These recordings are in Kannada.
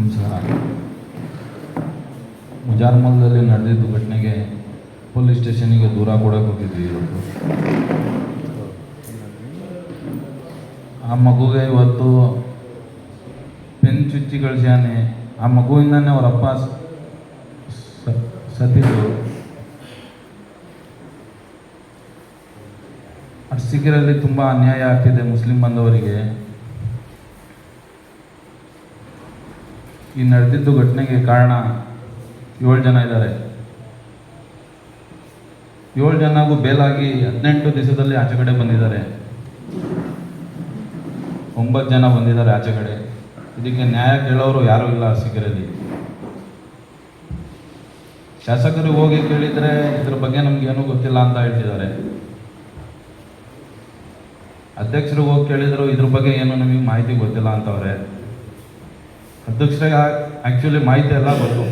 ನಮಸ್ಕಾರ ಮುಜಾರ್ಮಲ್ದಲ್ಲಿ ನಡೆದಿದ್ದು ಘಟನೆಗೆ ಪೊಲೀಸ್ ಸ್ಟೇಷನಿಗೆ ದೂರ ಕೊಡೋಕೆ ಹೋಗಿದ್ವಿ ಇವತ್ತು. ಆ ಮಗುಗೆ ಇವತ್ತು ಪೆನ್ ಚುಚ್ಚಿ ಕಳಿಸ್ಯಾನೆ. ಆ ಮಗುವಿಂದನೇ ಅವರಪ್ಪ ಸತ್ತಿದ್ದು. ಅರ್ಸಿಕೆರಲ್ಲಿ ತುಂಬ ಅನ್ಯಾಯ ಆಗ್ತಿದೆ ಮುಸ್ಲಿಂ ಬಂದವರಿಗೆ. ಈ ನಡೆದಿದ್ದು ಘಟನೆಗೆ ಕಾರಣ ಏಳು ಜನ ಇದ್ದಾರೆ. ಏಳು ಜನಗೂ ಬೇಲಾಗಿ ಹದಿನೆಂಟು ದಿವಸದಲ್ಲಿ ಆಚೆ ಕಡೆ ಬಂದಿದ್ದಾರೆ. ಒಂಬತ್ತು ಜನ ಬಂದಿದ್ದಾರೆ ಆಚೆ ಕಡೆ. ಇದಕ್ಕೆ ನ್ಯಾಯ ಕೇಳೋರು ಯಾರೂ ಇಲ್ಲ ಅರಸೀಕೆರೆಯಲ್ಲಿ ಶಾಸಕರು ಹೋಗಿ ಕೇಳಿದರೆ ಇದ್ರ ಬಗ್ಗೆ ನಮ್ಗೆ ಏನೂ ಗೊತ್ತಿಲ್ಲ ಅಂತ ಹೇಳ್ತಿದ್ದಾರೆ. ಅಧ್ಯಕ್ಷರು ಹೋಗಿ ಕೇಳಿದ್ರು ಇದ್ರ ಬಗ್ಗೆ ಏನು ನಮಗೆ ಮಾಹಿತಿ ಗೊತ್ತಿಲ್ಲ ಅಂತವ್ರೆ. ಅಧ್ಯಕ್ಷರಿಗೆ ಆ್ಯಕ್ಚುಲಿ ಮಾಹಿತಿ ಎಲ್ಲ ಬಂತು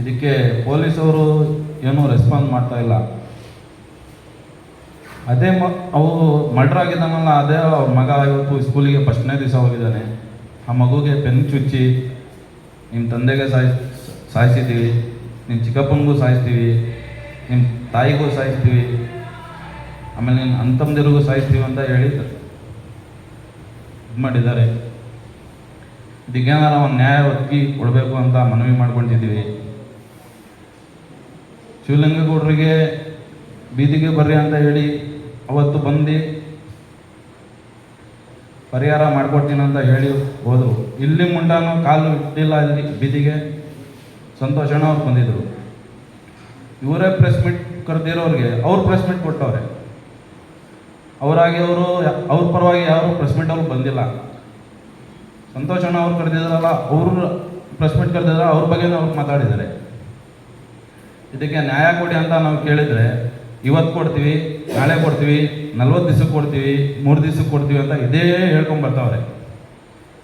ಇದಕ್ಕೆ ಪೊಲೀಸವರು ಏನೂ ರೆಸ್ಪಾನ್ಸ್ ಮಾಡ್ತಾ ಇಲ್ಲ. ಅದೇ ಮ ಅವು ಮರ್ಡರ್ ಆಗಿದ್ದಾನಲ್ಲ, ಅದೇ ಅವ್ರ ಮಗ ಇವತ್ತು ಸ್ಕೂಲಿಗೆ ಫಸ್ಟ್ನೇ ದಿವಸ ಹೋಗಿದ್ದಾನೆ. ಆ ಮಗುಗೆ ಪೆನ್ ಚುಚ್ಚಿ ನಿಮ್ಮ ತಂದೆಗೆ ಸಾಯ್, ಸಾಯಿಸಿದ್ದೀವಿ ನಿಮ್ಮ ಚಿಕ್ಕಪ್ಪನಿಗೂ ಸಾಯಿಸ್ತೀವಿ ನಿಮ್ಮ ತಾಯಿಗೂ ಸಾಯಿಸ್ತೀವಿ, ಆಮೇಲೆ ನಿನ್ನ ಅಂತಂದಿರಿಗೂ ಸಾಯಿಸ್ತೀವಿ ಅಂತ ಹೇಳಿ ಇದು ಮಾಡಿದ್ದಾರೆ. ಇದಕ್ಕೇನಾರ ಒಂದು ನ್ಯಾಯ ಒದಗಿ ಕೊಡಬೇಕು ಅಂತ ಮನವಿ ಮಾಡ್ಕೊಳ್ತಿದ್ದೀವಿ. ಶಿವಲಿಂಗೇಗೌಡರಿಗೆ ಬೀದಿಗೆ ಬರ್ರಿ ಅಂತ ಹೇಳಿ ಅವತ್ತು ಬಂದು ಪರಿಹಾರ ಮಾಡ್ಕೊಡ್ತೀನಿ ಅಂತ ಹೇಳಿ ಹೋದರು. ಇಲ್ಲಿ ಮುಂಡಾನು ಕಾಲು ಇಟ್ಟಿಲ್ಲ ಇಲ್ಲಿ ಬೀದಿಗೆ. ಸಂತೋಷಣ ಅವ್ರು ಬಂದಿದ್ರು. ಇವರೇ ಪ್ರೆಸ್ ಮೀಟ್ ಕರೆದಿರೋರಿಗೆ, ಅವ್ರು ಪ್ರೆಸ್ ಮೀಟ್ ಕೊಟ್ಟವ್ರೆ. ಅವರಾಗಿ ಅವರು ಅವ್ರ ಪರವಾಗಿ ಯಾರು ಪ್ರೆಸ್ ಮೀಟ್ ಅವ್ರು ಬಂದಿಲ್ಲ. ಸಂತೋಷಣ್ಣ ಅವ್ರು ಕರೆದಿದ್ದಾರಲ್ಲ ಅವರು ಪ್ರೆಸ್ ಮೀಟ್ ಕರೆದಿದ್ದಾರೆ ಅವ್ರ ಬಗ್ಗೆ ಅವ್ರು ಮಾತಾಡಿದ್ದಾರೆ. ಇದಕ್ಕೆ ನ್ಯಾಯ ಕೊಡಿ ಅಂತ ನಾವು ಕೇಳಿದರೆ, ಇವತ್ತು ಕೊಡ್ತೀವಿ, ನಾಳೆ ಕೊಡ್ತೀವಿ, ನಲ್ವತ್ತು ದಿವ್ಸಕ್ಕೆ ಕೊಡ್ತೀವಿ, ಮೂರು ದಿವ್ಸಕ್ಕೆ ಕೊಡ್ತೀವಿ ಅಂತ ಇದೇ ಹೇಳ್ಕೊಂಬರ್ತಾವ್ರೆ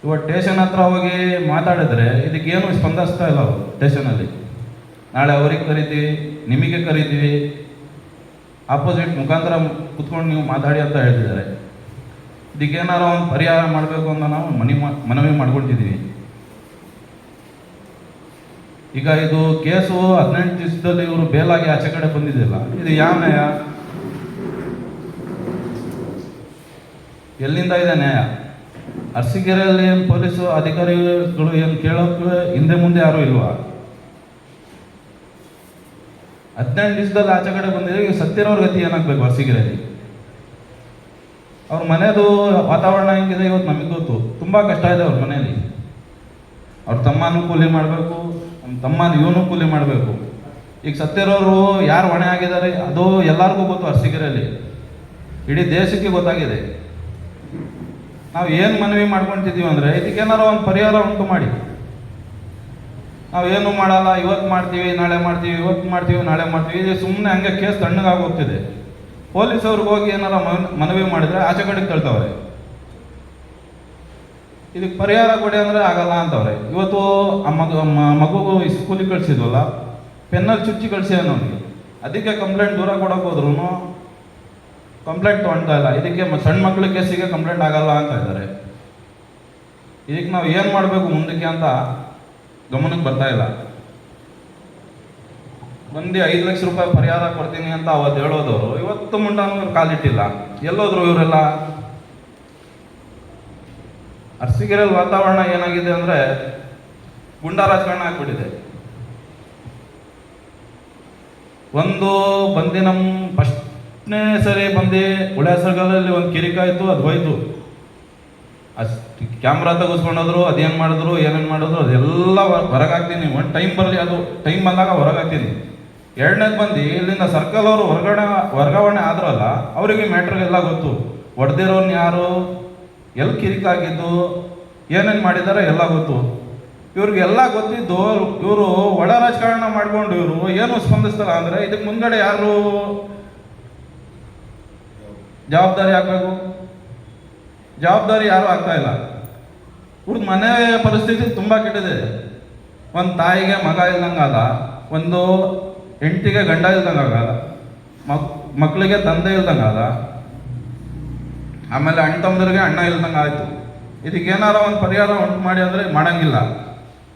ಇವತ್ತು ಟೇಷನ್ ಹತ್ರ ಹೋಗಿ ಮಾತಾಡಿದ್ರೆ ಇದಕ್ಕೇನು ಸ್ಪಂದಿಸ್ತಾ ಇಲ್ಲ ಅವರು ಟೇಷನಲ್ಲಿ ನಾಳೆ ಅವ್ರಿಗೆ ಕರಿತೀವಿ, ನಿಮಗೆ ಕರಿತೀವಿ ಆಪೋಸಿಟ್ ಮುಖಾಂತರ ಕುತ್ಕೊಂಡು ನೀವು ಮಾತಾಡಿ ಅಂತ ಹೇಳ್ತಿದ್ದಾರೆ. ಇದಕ್ಕೇನಾರು ಒಂದು ಪರಿಹಾರ ಮಾಡಬೇಕು ಅಂತ ನಾವು ಮನಿ ಮನವಿ ಮಾಡ್ಕೊಳ್ತಿದ್ದೀವಿ. ಈಗ ಇದು ಕೇಸು ಹದಿನೆಂಟು ದಿವಸದಲ್ಲಿ ಇವರು ಬೇಲಾಗಿ ಆಚೆ ಕಡೆ ಬಂದಿದ್ದಿಲ್ಲ. ಇದು ಯಾವ ನ್ಯಾಯ? ಎಲ್ಲಿಂದ ಇದೆ ನ್ಯಾಯ? ಅರಸೀಕೆರೆಯಲ್ಲಿ ಏನು ಪೊಲೀಸು ಅಧಿಕಾರಿಗಳು ಏನು ಕೇಳೋಕೆ ಹಿಂದೆ ಮುಂದೆ ಯಾರೂ ಇಲ್ವಾ? ಹದಿನೆಂಟು ದಿವಸದಲ್ಲಿ ಆಚೆ ಕಡೆ ಬಂದಿದೆ ಈಗ ಸತ್ಯನವ್ರ ಗತಿ ಏನಾಗಬೇಕು ಹೊರಸಿಗಿರಲ್ಲಿ ಅವ್ರ ಮನೆಯದು ವಾತಾವರಣ ಹೆಂಗಿದೆ ಇವತ್ತು ನಮಗೆ ಗೊತ್ತು. ತುಂಬ ಕಷ್ಟ ಇದೆ ಅವ್ರ ಮನೆಯಲ್ಲಿ. ಅವ್ರ ತಮ್ಮನೂ ಕೂಲಿ ಮಾಡಬೇಕು ನಮ್ಮ ತಮ್ಮನ ಇವನು ಕೂಲಿ ಮಾಡಬೇಕು. ಈಗ ಸತ್ತಿರೋರು ಯಾರು ಹೊಣೆ ಆಗಿದ್ದಾರೆ, ಅದು ಎಲ್ಲರಿಗೂ ಗೊತ್ತು ಅರಸೀಕೆರೆಯಲ್ಲಿ ಇಡೀ ದೇಶಕ್ಕೆ ಗೊತ್ತಾಗಿದೆ. ನಾವು ಏನು ಮನವಿ ಮಾಡ್ಕೊತಿದ್ದೀವಿ ಅಂದರೆ ಇದಕ್ಕೇನಾರು ಒಂದು ಪರಿಹಾರ ಉಂಟು ಮಾಡಿ. ನಾವು ಏನು ಮಾಡಲ್ಲ, ಇವತ್ತು ಮಾಡ್ತೀವಿ, ನಾಳೆ ಮಾಡ್ತೀವಿ, ಇವತ್ತು ಮಾಡ್ತೀವಿ, ನಾಳೆ ಮಾಡ್ತೀವಿ. ಇದು ಸುಮ್ಮನೆ ಹಂಗೆ ಕೇಸ್ ತಣ್ಣಗಾಗಿ ಪೊಲೀಸ್ ಅವ್ರಿಗೆ ಹೋಗಿ ಏನಾರ ಮನ್- ಮನವಿ ಮಾಡಿದ್ರೆ ಆಚೆ ಕಡೆಗೆ ತಳ್ತಾವ್ರೆ ಇದಕ್ಕೆ ಪರಿಹಾರ ಕೊಡಿ ಅಂದರೆ ಆಗಲ್ಲ ಅಂತವ್ರೆ. ಇವತ್ತು ಆ ಮಗು ಮಗುಗೂ ಸ್ಕೂಲಿಗೆ ಕಳಿಸಿದ್ವಲ್ಲ ಪೆನ್ನಲ್ಲಿ ಚುಚ್ಚಿ ಕಳಿಸಿ ಅವನಿಗೆ. ಅದಕ್ಕೆ ಕಂಪ್ಲೇಂಟ್ ದೂರ ಕೊಡೋಕೆ ಹೋದ್ರು ಕಂಪ್ಲೇಂಟ್ ತೊಗೊಳ್ತಾ ಇಲ್ಲ. ಇದಕ್ಕೆ ಸಣ್ಣ ಮಕ್ಕಳ ಕೇಸಿಗೆ ಕಂಪ್ಲೇಂಟ್ ಆಗಲ್ಲ ಅಂತ ಇದ್ದಾರೆ. ಇದಕ್ಕೆ ನಾವು ಏನು ಮಾಡಬೇಕು ಮುಂದಕ್ಕೆ ಅಂತ ಗಮನಕ್ಕೆ ಬರ್ತಾ ಇಲ್ಲ. ಬಂದು ಐದು ಲಕ್ಷ ರೂಪಾಯಿ ಪರಿಹಾರ ಕೊಡ್ತೀನಿ ಅಂತ ಅವತ್ತು ಹೇಳೋದವರು, ಇವತ್ತು ಮುಂಡಾನು ಕಾಲಿಟ್ಟಿಲ್ಲ. ಎಲ್ಲೋದ್ರು ಇವರೆಲ್ಲ ಅರಸೀಕೆರೆಯಲ್ಲಿ ವಾತಾವರಣ ಏನಾಗಿದೆ ಅಂದರೆ ಗುಂಡಾ ರಾಜಕಾರಣ ಆಗ್ಬಿಟ್ಟಿದೆ. ಒಂದು ಬಂದು ನಮ್ಮ ಫಸ್ಟ್ನೇ ಸರಿ ಬಂದು ಉಳಾಸರ್ಗಲಲ್ಲಿ ಒಂದು ಕಿರಿಕಾಯ್ತು ಅದು ಹೋಯ್ತು. ಅಷ್ಟು ಕ್ಯಾಮ್ರಾ ತೆಗೆಸ್ಕೊಂಡೋದ್ರು ಅದೇನು ಮಾಡಿದ್ರು, ಏನೇನು ಮಾಡಿದ್ರು, ಅದೆಲ್ಲ ಹೊರಗಾಗ್ತೀನಿ ಒಂದು ಟೈಮ್ ಬರಲಿ, ಅದು ಟೈಮ್ ಬಂದಾಗ ಹೊರಗಾಗ್ತೀನಿ ಎರಡನೇದು ಬಂದು ಇಲ್ಲಿಂದ ಸರ್ಕಲ್ ಅವರು ಹೊರಗಡೆ, ವರ್ಗಾವಣೆ ಆದ್ರಲ್ಲ, ಅವರಿಗೆ ಮ್ಯಾಟ್ರಿಗೆಲ್ಲ ಗೊತ್ತು. ಹೊಡೆದಿರೋನ್ ಯಾರು? ಎಲ್ಲಿ ಕಿರಿಕಾಗಿದ್ದು? ಏನೇನು ಮಾಡಿದ್ದಾರೆ ಎಲ್ಲ ಗೊತ್ತು. ಇವ್ರಿಗೆಲ್ಲ ಗೊತ್ತಿದ್ದು ಇವರು ಒಳ ರಾಜಕಾರಣ ಮಾಡಿಕೊಂಡು ಇವರು ಏನು ಸ್ಪಂದಿಸ್ತಾರ ಅಂದರೆ ಇದಕ್ಕೆ ಮುಂದ್ಗಡೆ ಯಾರು? ಜವಾಬ್ದಾರಿ ಆಗಬೇಕು ಜವಾಬ್ದಾರಿ ಯಾರು ಆಗ್ತಾ ಇಲ್ಲ. ಇವ್ರದ್ದು ಮನೆ ಪರಿಸ್ಥಿತಿ ತುಂಬ ಕೆಟ್ಟಿದೆ. ಒಂದು ತಾಯಿಗೆ ಮಗ ಇಲ್ದಂಗಾದ, ಒಂದು ಹೆಂಡತಿಗೆ ಗಂಡ ಇಲ್ದಂಗಾಗಲ್ಲ ಮಕ್ ಮಕ್ಕಳಿಗೆ ತಂದೆ ಇಲ್ದಂಗಾದ, ಆಮೇಲೆ ಅಣ್ಣ ತಮ್ಮದರಿಗೆ ಅಣ್ಣ ಇಲ್ದಂಗೆ ಆಯಿತು ಇದಕ್ಕೆ ಏನಾರ ಒಂದು ಪರಿಹಾರ ಉಂಟು ಮಾಡಿ ಅಂದರೆ ಮಾಡಂಗಿಲ್ಲ.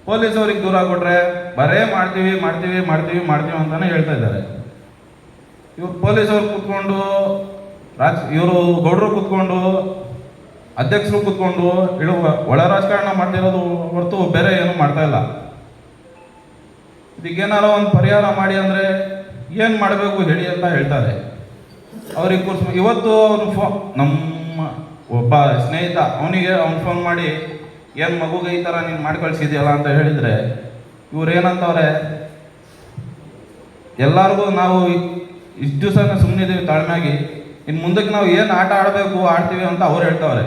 ಪೊಲೀಸ್ ಅವ್ರಿಗೆ ದೂರ ಕೊಟ್ಟರೆ ಬರೇ ಮಾಡ್ತೀವಿ ಮಾಡ್ತೀವಿ ಮಾಡ್ತೀವಿ ಮಾಡ್ತೀವಿ ಅಂತಾನೆ ಹೇಳ್ತಾ ಇದ್ದಾರೆ. ಇವ್ರು ಪೊಲೀಸ್ ಅವ್ರು ಕೂತ್ಕೊಂಡು, ರಾಜ್, ಇವರು ಗೌಡರು ಕೂತ್ಕೊಂಡು ಅಧ್ಯಕ್ಷರು ಕೂತ್ಕೊಂಡು ಇಳುವ ಒಳ ರಾಜಕಾರಣ ಮಾಡ್ತಿರೋದು ಹೊರತು ಬೇರೆ ಏನು ಮಾಡ್ತಾ ಇಲ್ಲ. ಇದಕ್ಕೇನಾರ ಒಂದು ಪರಿಹಾರ ಮಾಡಿ ಅಂದರೆ ಏನು ಮಾಡಬೇಕು ಹೇಳಿ ಅಂತ ಹೇಳ್ತಾರೆ. ಅವ್ರಿಗೆ ಕೂರ್ಸ್, ಇವತ್ತು ಅವನು ಫೋ, ನಮ್ಮ ಒಬ್ಬ ಸ್ನೇಹಿತ, ಅವನಿಗೆ ಅವ್ನು ಫೋನ್ ಮಾಡಿ, ಏನು ಮಗುಗೆ ಈ ಥರ ನೀನು ಮಾಡಿ ಕಳ್ಸಿದ್ಯಲ್ಲ ಅಂತ ಹೇಳಿದರೆ, ಇವ್ರು ಏನಂತವ್ರೆ, ಎಲ್ಲರಿಗೂ ನಾವು ಇಷ್ಟು ದಿವಸ ಸುಮ್ಮನಿದ್ದೀವಿ ತಾಳ್ಮೆಯಾಗಿ. ಇನ್ನು ಮುಂದಕ್ಕೆ ನಾವು ಏನು ಆಟ ಆಡಬೇಕು, ಆಡ್ತೀವಿ ಅಂತ ಅವ್ರು ಹೇಳ್ತಾವ್ರೆ.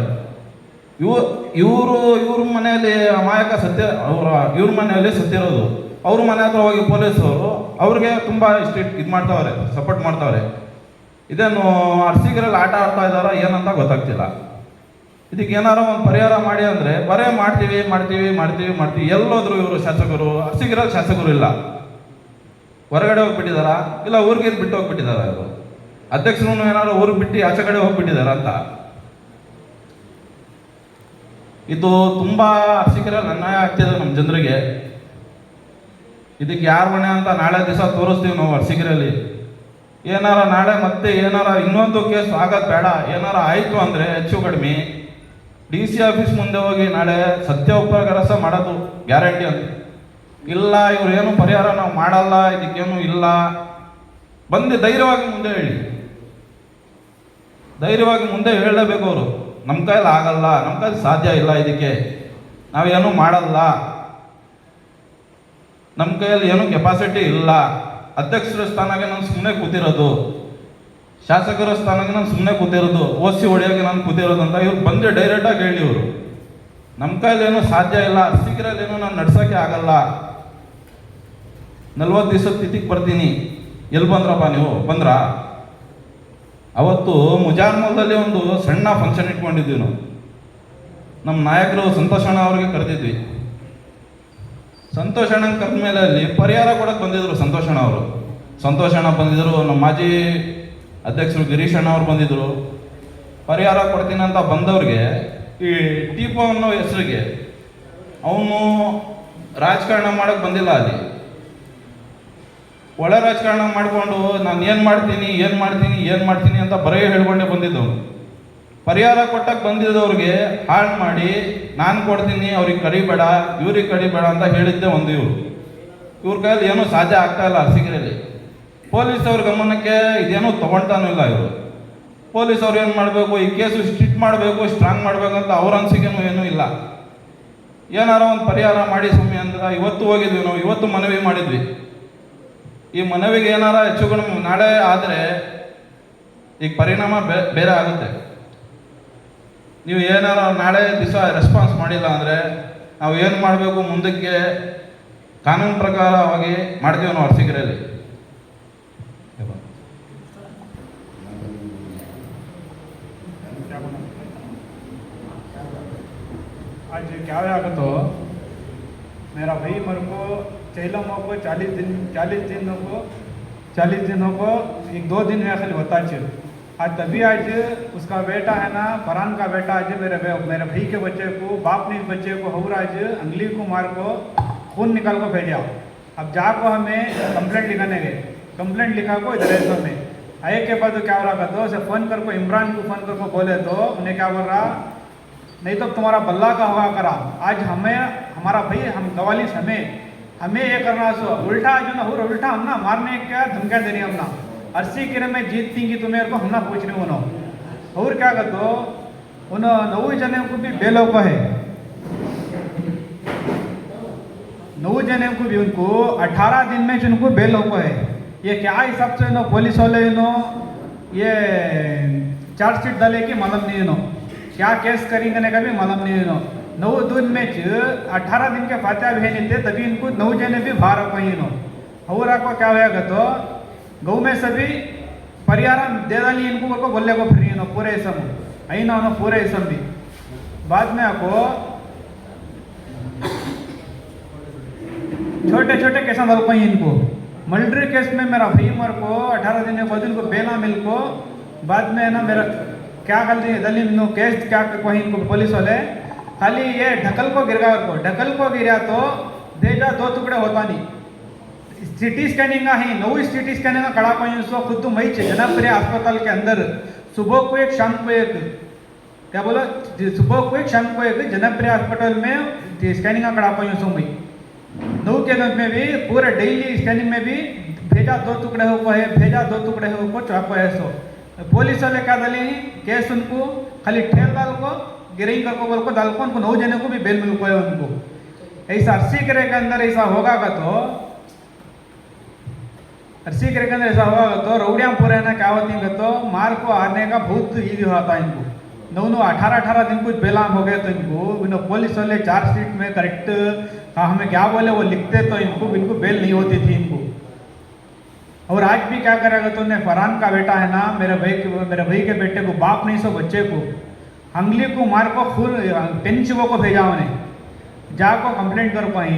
ಇವರು ಇವರು, ಇವ್ರ ಮನೆಯಲ್ಲಿ ಅಮಾಯಕ ಸತ್ಯ, ಅವರ, ಇವ್ರ ಮನೆಯಲ್ಲಿ ಸತ್ತಿರೋದು ಅವ್ರ ಮನೆ ಹತ್ರ ಹೋಗಿ ಪೊಲೀಸವರು ಅವ್ರಿಗೆ ತುಂಬ ಇಷ್ಟ ಇದು ಮಾಡ್ತಾವ್ರೆ ಸಪೋರ್ಟ್ ಮಾಡ್ತಾವ್ರೆ. ಇದೇನು ಅರ್ಸಿಗರಲ್ಲಿ ಆಟ ಆಡ್ತಾ ಇದ್ದಾರೋ ಏನಂತ ಗೊತ್ತಾಗ್ತಿಲ್ಲ. ಇದಕ್ಕೆ ಏನಾರ ಒಂದು ಪರಿಹಾರ ಮಾಡಿ ಅಂದರೆ, ಬರೇ ಮಾಡ್ತೀವಿ ಮಾಡ್ತೀವಿ ಮಾಡ್ತೀವಿ ಮಾಡ್ತೀವಿ. ಎಲ್ಲೋದ್ರು ಇವರು ಶಾಸಕರು, ಅರ್ಸಿಗಿರಲ್ಲಿ ಶಾಸಕರು ಇಲ್ಲ. ಹೊರಗಡೆ ಹೋಗ್ಬಿಟ್ಟಿದಾರಾ ಇಲ್ಲ ಊರಿಗೆ ಬಿಟ್ಟು ಹೋಗ್ಬಿಟ್ಟಿದಾರ ಇವರು? ಅಧ್ಯಕ್ಷರು ಏನಾದ್ರು ಊರು ಬಿಟ್ಟು ಆಚೆ ಕಡೆ ಹೋಗ್ಬಿಟ್ಟಿದ್ದಾರೆ ಅಂತ. ಇದು ತುಂಬಾ ಅರ್ಸಿಕರಲ್ಲಿ ಅನ್ಯಾಯ ಆಗ್ತಿದೆ ನಮ್ಮ ಜನರಿಗೆ. ಇದಕ್ಕೆ ಯಾರು ಮನೆ ಅಂತ ನಾಳೆ ದಿವಸ ತೋರಿಸ್ತೀವಿ ನಾವು ಅರ್ಸಿಕರಲ್ಲಿ ಏನಾರ ನಾಳೆ ಮತ್ತೆ ಏನಾರ ಇನ್ನೊಂದು ಕೇಸ್ ಆಗೋದು ಬೇಡ, ಏನಾರ ಆಯಿತು ಅಂದರೆ ಹೆಚ್ಚು ಕಡಿಮೆ. ಡಿ ಸಿ ಆಫೀಸ್ ಮುಂದೆ ಹೋಗಿ ನಾಳೆ ಸತ್ಯ ಉಪಕಾರಸ ಮಾಡೋದು ಗ್ಯಾರಂಟಿ ಅಂತ ಇಲ್ಲ, ಇವ್ರು ಏನು ಪರಿಹಾರ ನಾವು ಮಾಡಲ್ಲ, ಇದಕ್ಕೇನು ಇಲ್ಲ. ಬಂದು ಧೈರ್ಯವಾಗಿ ಮುಂದೆ ಹೇಳಿ. ಧೈರ್ಯವಾಗಿ ಮುಂದೆ ಹೇಳಬೇಕು ಅವರು. ನಮ್ಮ ಕೈಲಿ ಆಗಲ್ಲ ನಮ್ಮ ಕೈಲಿ ಸಾಧ್ಯ ಇಲ್ಲ ಇದಕ್ಕೆ. ನಾವೇನು ಮಾಡಲ್ಲ. ನಮ್ಮ ಕೈಯಲ್ಲಿ ಏನು ಕೆಪಾಸಿಟಿ ಇಲ್ಲ. ಅಧ್ಯಕ್ಷರ ಸ್ಥಾನಕ್ಕೆ ನಾನು ಸುಮ್ಮನೆ ಕೂತಿರೋದು. ಶಾಸಕರ ಸ್ಥಾನಕ್ಕೆ ನಾನು ಸುಮ್ಮನೆ ಕೂತಿರೋದು. ಓಸಿ ಹೊಡೆಯೋಕೆ ನಾನು ಕೂತಿರೋದು ಅಂತ ಇವ್ರು ಬಂದು ಡೈರೆಕ್ಟಾಗಿ ಹೇಳಿ ಇವರು. ನಮ್ಮ ಏನು ಸಾಧ್ಯ ಇಲ್ಲ. ಏನು ನಾನು ನಡ್ಸೋಕ್ಕೆ ಆಗಲ್ಲ. ನಲ್ವತ್ತು ದಿವಸ ತಿಥಿಗೆ ಬರ್ತೀನಿ. ಎಲ್ಲಿ ಬಂದ್ರಪ್ಪ ನೀವು? ಬಂದ್ರಾ? ಅವತ್ತು ಮುಜಾನ್ಮಲ್ದಲ್ಲಿ ಒಂದು ಸಣ್ಣ ಫಂಕ್ಷನ್ ಇಟ್ಕೊಂಡಿದ್ವಿ ನಾವು. ನಮ್ಮ ನಾಯಕರು ಸಂತೋಷಣ್ಣ ಅವ್ರಿಗೆ ಕರೆದಿದ್ವಿ. ಸಂತೋಷಣ್ಣ ಕರೆದ ಮೇಲೆ ಅಲ್ಲಿ ಪರಿಹಾರ ಕೊಡಕ್ಕೆ ಬಂದಿದ್ರು ಸಂತೋಷಣ್ಣ ಅವರು. ಸಂತೋಷಣ್ಣ ಬಂದಿದ್ರು, ನಮ್ಮ ಮಾಜಿ ಅಧ್ಯಕ್ಷರು ಗಿರೀಶ್ ಅಣ್ಣ ಅವ್ರು ಬಂದಿದ್ರು. ಪರಿಹಾರ ಕೊಡ್ತೀನಿ ಅಂತ ಬಂದವ್ರಿಗೆ ಈ ಟೀಪು ಅನ್ನೋ ಹೆಸರಿಗೆ ಅವನು ರಾಜಕಾರಣ ಮಾಡಕ್ಕೆ ಬಂದಿಲ್ಲ ಅಲ್ಲಿ. ಒಳ ರಾಜಕಾರಣ ಮಾಡಿಕೊಂಡು ನಾನು ಏನು ಮಾಡ್ತೀನಿ ಏನು ಮಾಡ್ತೀನಿ ಏನು ಮಾಡ್ತೀನಿ ಅಂತ ಬರೆಯ ಹೇಳ್ಕೊಂಡೇ ಬಂದಿದ್ದು. ಪರಿಹಾರ ಕೊಟ್ಟಕ್ಕೆ ಬಂದಿದ್ದವ್ರಿಗೆ ಹಾಳು ಮಾಡಿ ನಾನು ಕೊಡ್ತೀನಿ, ಅವ್ರಿಗೆ ಕಡಿಬೇಡ ಇವ್ರಿಗೆ ಕಡಿಬೇಡ ಅಂತ ಹೇಳಿದ್ದೆ ಒಂದು ಇವರು. ಇವ್ರ ಕೈಯಲ್ಲಿ ಏನೂ ಸಾಧ್ಯ ಆಗ್ತಾ ಇಲ್ಲ ಅರಸಿಗೆರೆಯಲ್ಲಿ. ಪೊಲೀಸ್ ಅವ್ರ ಗಮನಕ್ಕೆ ಇದೇನೂ ತಗೊಳ್ತಾನೂ ಇಲ್ಲ ಇವರು. ಪೊಲೀಸ್ ಅವ್ರು ಏನು ಮಾಡಬೇಕು, ಈ ಕೇಸು ಸ್ಟ್ರಿಕ್ಟ್ ಮಾಡಬೇಕು, ಸ್ಟ್ರಾಂಗ್ ಮಾಡಬೇಕಂತ ಅವ್ರ ಅನಿಸಿಕೆನೂ ಏನೂ ಇಲ್ಲ. ಏನಾರ ಒಂದು ಪರಿಹಾರ ಮಾಡಿ ಸ್ವಾಮಿ ಅಂದ್ರೆ ಇವತ್ತು ಹೋಗಿದ್ವಿ ನಾವು, ಇವತ್ತು ಮನವಿ ಮಾಡಿದ್ವಿ. ಈ ಮನವಿಗೆ ಏನಾರ ಹೆಚ್ಚು ಕಡಿಮೆ ನಾಳೆ ಆದರೆ ಈಗ ಪರಿಣಾಮ ಬೇ- ಬೇರೆ ಆಗುತ್ತೆ ನೀವು ಏನಾರ ನಾಳೆ ದಿವಸ ರೆಸ್ಪಾನ್ಸ್ ಮಾಡಿಲ್ಲ ಅಂದರೆ ನಾವು ಏನು ಮಾಡಬೇಕು ಮುಂದಕ್ಕೆ ಕಾನೂನು ಪ್ರಕಾರವಾಗಿ ಮಾಡ್ತೀವಿ ನಾವು ಅರ್ಸಿಕೆರೆಯಲ್ಲಿ आज क्या हुआ कि तो मेरा भाई मेरे को चैलमों को चालीस दिन, चालीस दिनों को चालीस दिनों को एक दो दिन में खाली होता चल आज तभी आज उसका बेटा है ना, फरहान का बेटा आज मेरे मेरे भाई के बच्चे को, बाप ने बच्चे को हौर आज अंगली कुमार को खून निकाल को भेजा। अब जाको हमें कंप्लेंट लिखाने गए। कंप्लेंट लिखा को इधर ऐसो में। आए के बाद क्या हो रहा तो फ़ोन कर को इमरान को फ़ोन कर को बोले तो उन्हें क्या बोल रहा, नहीं तो तुम्हारा बल्ला का हुआ करा। आज हमें, हमारा भाई, हम गवालिस हमें हमें ये करना सो उल्टा जो ना हो उल्टा हम ना मारने क्या धमकियाँ देनी हम ना। अस्सी किरण में जीतती कि तुम्हें को हम ना पूछ रहे उन्हों और क्या कर दो, उन नौ जने को भी बेलो को है नौ जने को भी उनको अठारह दिन में उनको बेल को है ये क्या हिसाब से नो, पुलिस वाले नो, ये चार्जशीट डाले की मालूम नहीं नो। क्या केस करेंगे का भी मालूम नहीं नो। नौ दिन में अठारह दिन के फात्या भी थे, तभी इनको नौ जने भी बाहर कहीं नो और आपको क्या होगा तो गौ में सभी परिहार दे डाली इनको को बोलने को फ्री नो पूरे इसम। आई ना पूरे इसम भी। बाद में आपको छोटे छोटे केस दल पाई इनको। मर्डर केस में मेरा भाई मर को, अठारह दिन के बाद इनको बेला मिल को, बाद में ना मेरा क्या कर दिए? दलील केस, क्या कोई इनको पुलिस वाले खाली ये ढकल को गिर को ढकल को गिरा तो भेजा दो टुकड़े होता नहीं। सिटी स्कैनिंग का है, नौ सिटी स्कैनिंग का कड़ा पाई सो खुद तो मई जनप्रिय अस्पताल के अंदर। सुबह को एक, शाम को एक। क्या बोला? सुबह को एक, शाम को एक जनप्रिय अस्पताल में स्कैनिंग कड़ा पाई सो मई। नौ के अंदर में भी, पूरे डेली स्कैनिंग में भी भेजा दो टुकड़े हो है भेजा दो टुकड़े हो को है सो। पुलिस वाले क्या हैं? केस उनको, खाली ठेल डाल को गिरिंग कर को बोल को डाल को नौ जने को भी बेल मिल को उनको। ऐसा अस्सी करे के अंदर ऐसा होगा का तो? अस्सी करे के अंदर ऐसा होगा तो? रौड़िया पूरे ना क्या होती है तो? मार को आने का बहुत ईजी होता है इनको। नौ नौ अठारह अठारह दिन कुछ बेलाम हो गए तो इनको। इनको पुलिस वाले चार्ज शीट में करेक्ट हाँ हमें क्या बोले वो लिखते तो इनको इनको बेल नहीं होती थी इनको। और आज भी क्या करेगा तो उन्हें फरहान का बेटा है ना? मेरे भाई के, मेरे भाई के बेटे को, बाप नहीं सो बच्चे को। अंगली को मार को, खून पेन चिवो को भेजा उन्हें। जाको कंप्लेंट कर पाई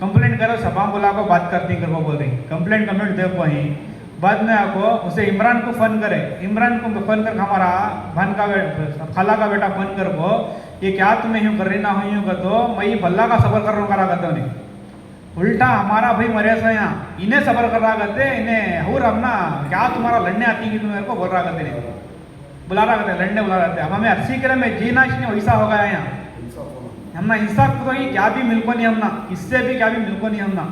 कंप्लेंट करो, सभा बुला को बात करती कर को बोल रही कंप्लेंट कंप्लेंट दे पाई बाद में आपको उसे इमरान को फ़ोन करे। इमरान को फ़ोन कर, हमारा भान का खाला का बेटा फ़ोन कर को, ये क्या तुम्हें यूँ कर रही ना हो यूँ कर तो मैं ये बल्ला का सफ़र कर रहा हूँ, करा करता उन्हें। उल्टा हमारा भाई मरे से यहाँ, इन्हें सफ़र कर रहा करते, इन्हें और अपना क्या तुम्हारा लड़ने आती है तुम मेरे को बोल रहा करते नहीं बुला रहा करते लड़ने बुला रहा अब हमें अस्सी करे में जीना इसने वैसा हो गया यहाँ हमना इंसाफ को तो क्या भी मिल को नहीं हमना इससे भी क्या भी मिल को नहीं हमना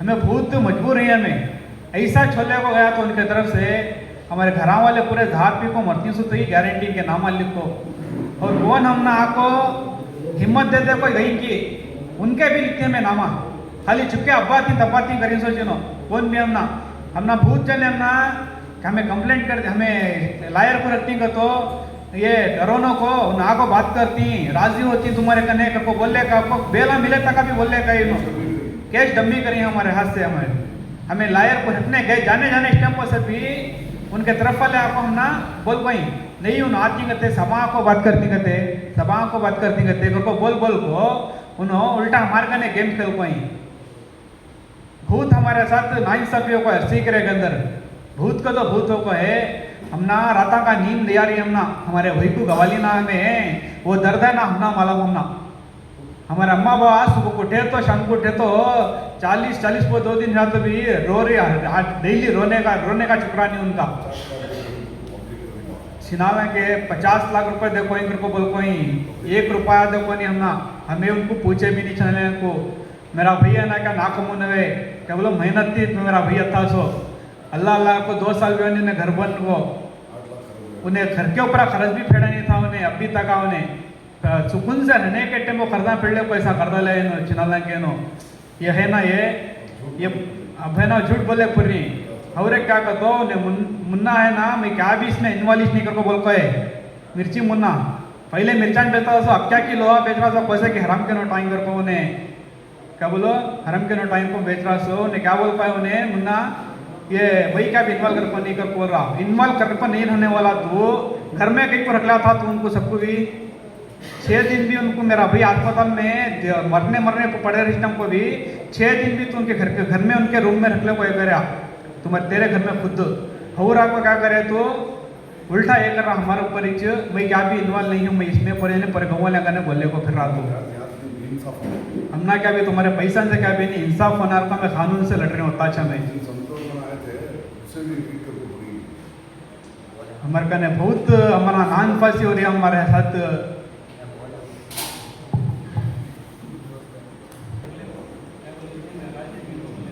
हमें बहुत मजबूर है हमें ऐसा छोले को गया तो उनके तरफ़ से हमारे घर वाले पूरे धार पी को मरती सो तो ही गारंटी के नाम लिखो और कौन हमना आको हिम्मत देते कोई गई की उनके भी लिखते में नामा खाली चुपके अब्बाती तब्बाती करी सोचिनो कौन भी हमना हमना भूत जने हमना कि हमें कंप्लेंट कर, हमें लायर को रखती का तो ये डरोनो को ना को बात करती राज़ी होती तुम्हारे कने को बोले का, आपको बेला मिले तक भी बोले का इनो कैश डम्मी करी हमारे हाथ से हमारे। हमें लायर को हटने गए, जाने जाने स्टेम्पो से भी उनके तरफ़ वाले आपको हम ना बोल पाई। नहीं, उन आती करते सभा को बात करती करते सभा को बात करती करते को बोल बोल को उन्होंने उल्टा हमारे कने गेम खेल पाई। भूत हमारे साथ नाइंसाफियों को है सीकरे के अंदर। भूत का तो भूतों को है। हमना राता का नींद दिया रही हमना। हमारे वही को गवाली ना में वो दर्द है ना हमना, मालूम हमना। हमारे अम्मा बाबा सुबह को उठे तो शाम को उठे तो चालीस चालीस को दो दिन रात भी रो रही डेली रोने का रोने का चुकरा नहीं उनका। छिनावे के पचास लाख रुपए देखो इनकर को बोल कोई, एक रुपया देखो नहीं हमना। हमें उनको पूछे भी नहीं चलने को। मेरा भैया ना क्या नाक मुनवे क्या बोलो, मेहनत थी तो मेरा भैया था सो। अल्लाह अल्लाह को दो साल भी उन्हें घर बन वो उन्हें घर के ऊपर खर्च भी फेड़ा नहीं था उन्हें, अभी तक उन्हें। सुकून से रहने के टाइम वो पेड़े को ऐसा कर डाले नो चिनाला के नो? ये है ना ये? ये अब है ना झूठ बोले पूरी। और क्या कहते हो मुन- मुन्ना है ना, मैं क्या भी इसमें इन्वॉल्व नहीं करको बोल को है मिर्ची मुन्ना। पहले मिर्चान बेचता था अब क्या की लोहा बेच रहा था? पैसे की हराम के नो टाइम कर को उन्हें? क्या बोलो? हरम के नो टाइम को बेच रहा सो ने क्या बोल पाए उन्हें? मुन्ना ये वही क्या इन्वॉल्व कर को नहीं कर बोल रहा इन्वॉल्व कर को नहीं रहने वाला तो घर में कहीं को रखला था तो उनको सबको भी छः दिन भी उनको मेरा भाई अस्पताल में मरने मरने को पड़े रिश्तम को भी छः दिन भी तो उनके घर के घर में उनके रूम में रख ले कोई करे तुम्हारे तेरे घर में खुद और आपको क्या करे तो उल्टा ये कर रहा हमारे ऊपर ही च, मैं क्या भी इन्वॉल्व नहीं हूँ मैं इसमें पड़े पर गाँव लगाने बोले को फिर रहा तो हमना क्या भी तुम्हारे पैसा से क्या भी नहीं इंसाफ होना का मैं कानून से लड़ रहे हूँ अच्छा मैं। हमारे कने बहुत हमारा नान फांसी हो रही है हमारे साथ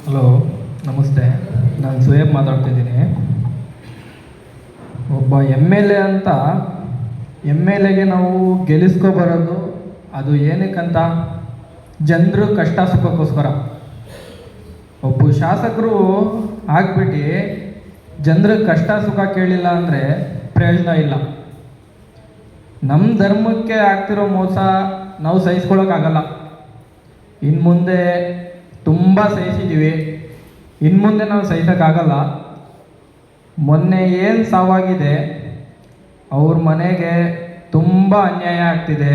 ಹಲೋ ನಮಸ್ತೆ ನಾನು ಸುಯೇಬ್ ಮಾತಾಡ್ತಿದ್ದೀನಿ ಒಬ್ಬ ಎಮ್ ಎಲ್ ಎ ಅಂತ ಎಮ್ ಎಲ್ ಎಗೆ ನಾವು ಗೆಲ್ಲಿಸ್ಕೊ ಬರೋದು ಅದು ಏನಕ್ಕಂತ ಜನರು ಕಷ್ಟ ಸುಖಕ್ಕೋಸ್ಕರ ಒಬ್ಬ ಶಾಸಕರು ಆಗ್ಬಿಟ್ಟು ಜನರ ಕಷ್ಟ ಸುಖ ಕೇಳಿಲ್ಲ ಅಂದರೆ ಪ್ರಯೋಜನ ಇಲ್ಲ. ನಮ್ಮ ಧರ್ಮಕ್ಕೆ ಆಗ್ತಿರೋ ಮೋಸ ನಾವು ಸಹಿಸ್ಕೊಳಕ್ಕಾಗಲ್ಲ ಇನ್ನು ಮುಂದೆ ತುಂಬ ಸಹಿಸಿದ್ದೀವಿ ಇನ್ನು ಮುಂದೆ ನಾವು ಸಹಿಸೋಕ್ಕಾಗಲ್ಲ ಮೊನ್ನೆ ಏನು ಸಾವಾಗಿದೆ, ಅವ್ರ ಮನೆಗೆ ತುಂಬ ಅನ್ಯಾಯ ಆಗ್ತಿದೆ.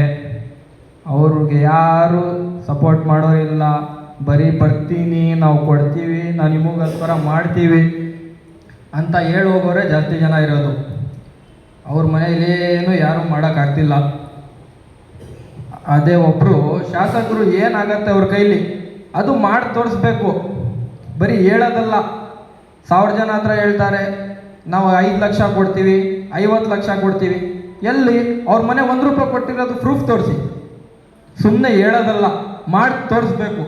ಅವ್ರಿಗೆ ಯಾರು ಸಪೋರ್ಟ್ ಮಾಡೋರಿಲ್ಲ. ಬರೀ ಬರ್ತೀನಿ, ನಾವು ಕೊಡ್ತೀವಿ, ನಾವು ನಿಮಗೋಸ್ಕರ ಮಾಡ್ತೀವಿ. ಅಂತ ಹೇಳಿ ಹೋಗೋರೆ ಜಾಸ್ತಿ ಜನ ಇರೋದು. ಅವ್ರ ಏನು ಯಾರೂ ಮಾಡೋಕ್ಕಾಗ್ತಿಲ್ಲ. ಅದೇ ಒಬ್ಬರು ಶಾಸಕರು ಏನಾಗತ್ತೆ ಅವ್ರ ಕೈಲಿ? ಅದು ಮಾಡಿ ತೋರಿಸ್ಬೇಕು. ಬರೀ ಹೇಳೋದಲ್ಲ. ಸಾವಿರ ಜನ ಹತ್ರ ಹೇಳ್ತಾರೆ, ನಾವು ಐದು ಲಕ್ಷ ಕೊಡ್ತೀವಿ, ಐವತ್ತು ಲಕ್ಷ ಕೊಡ್ತೀವಿ. ಎಲ್ಲಿ? ಅವ್ರ ಮನೆ ಒಂದು ರೂಪಾಯಿ ಕೊಟ್ಟಿರೋದು ಪ್ರೂಫ್ ತೋರಿಸಿ. ಸುಮ್ಮನೆ ಹೇಳೋದಲ್ಲ, ಮಾಡಿ ತೋರಿಸ್ಬೇಕು.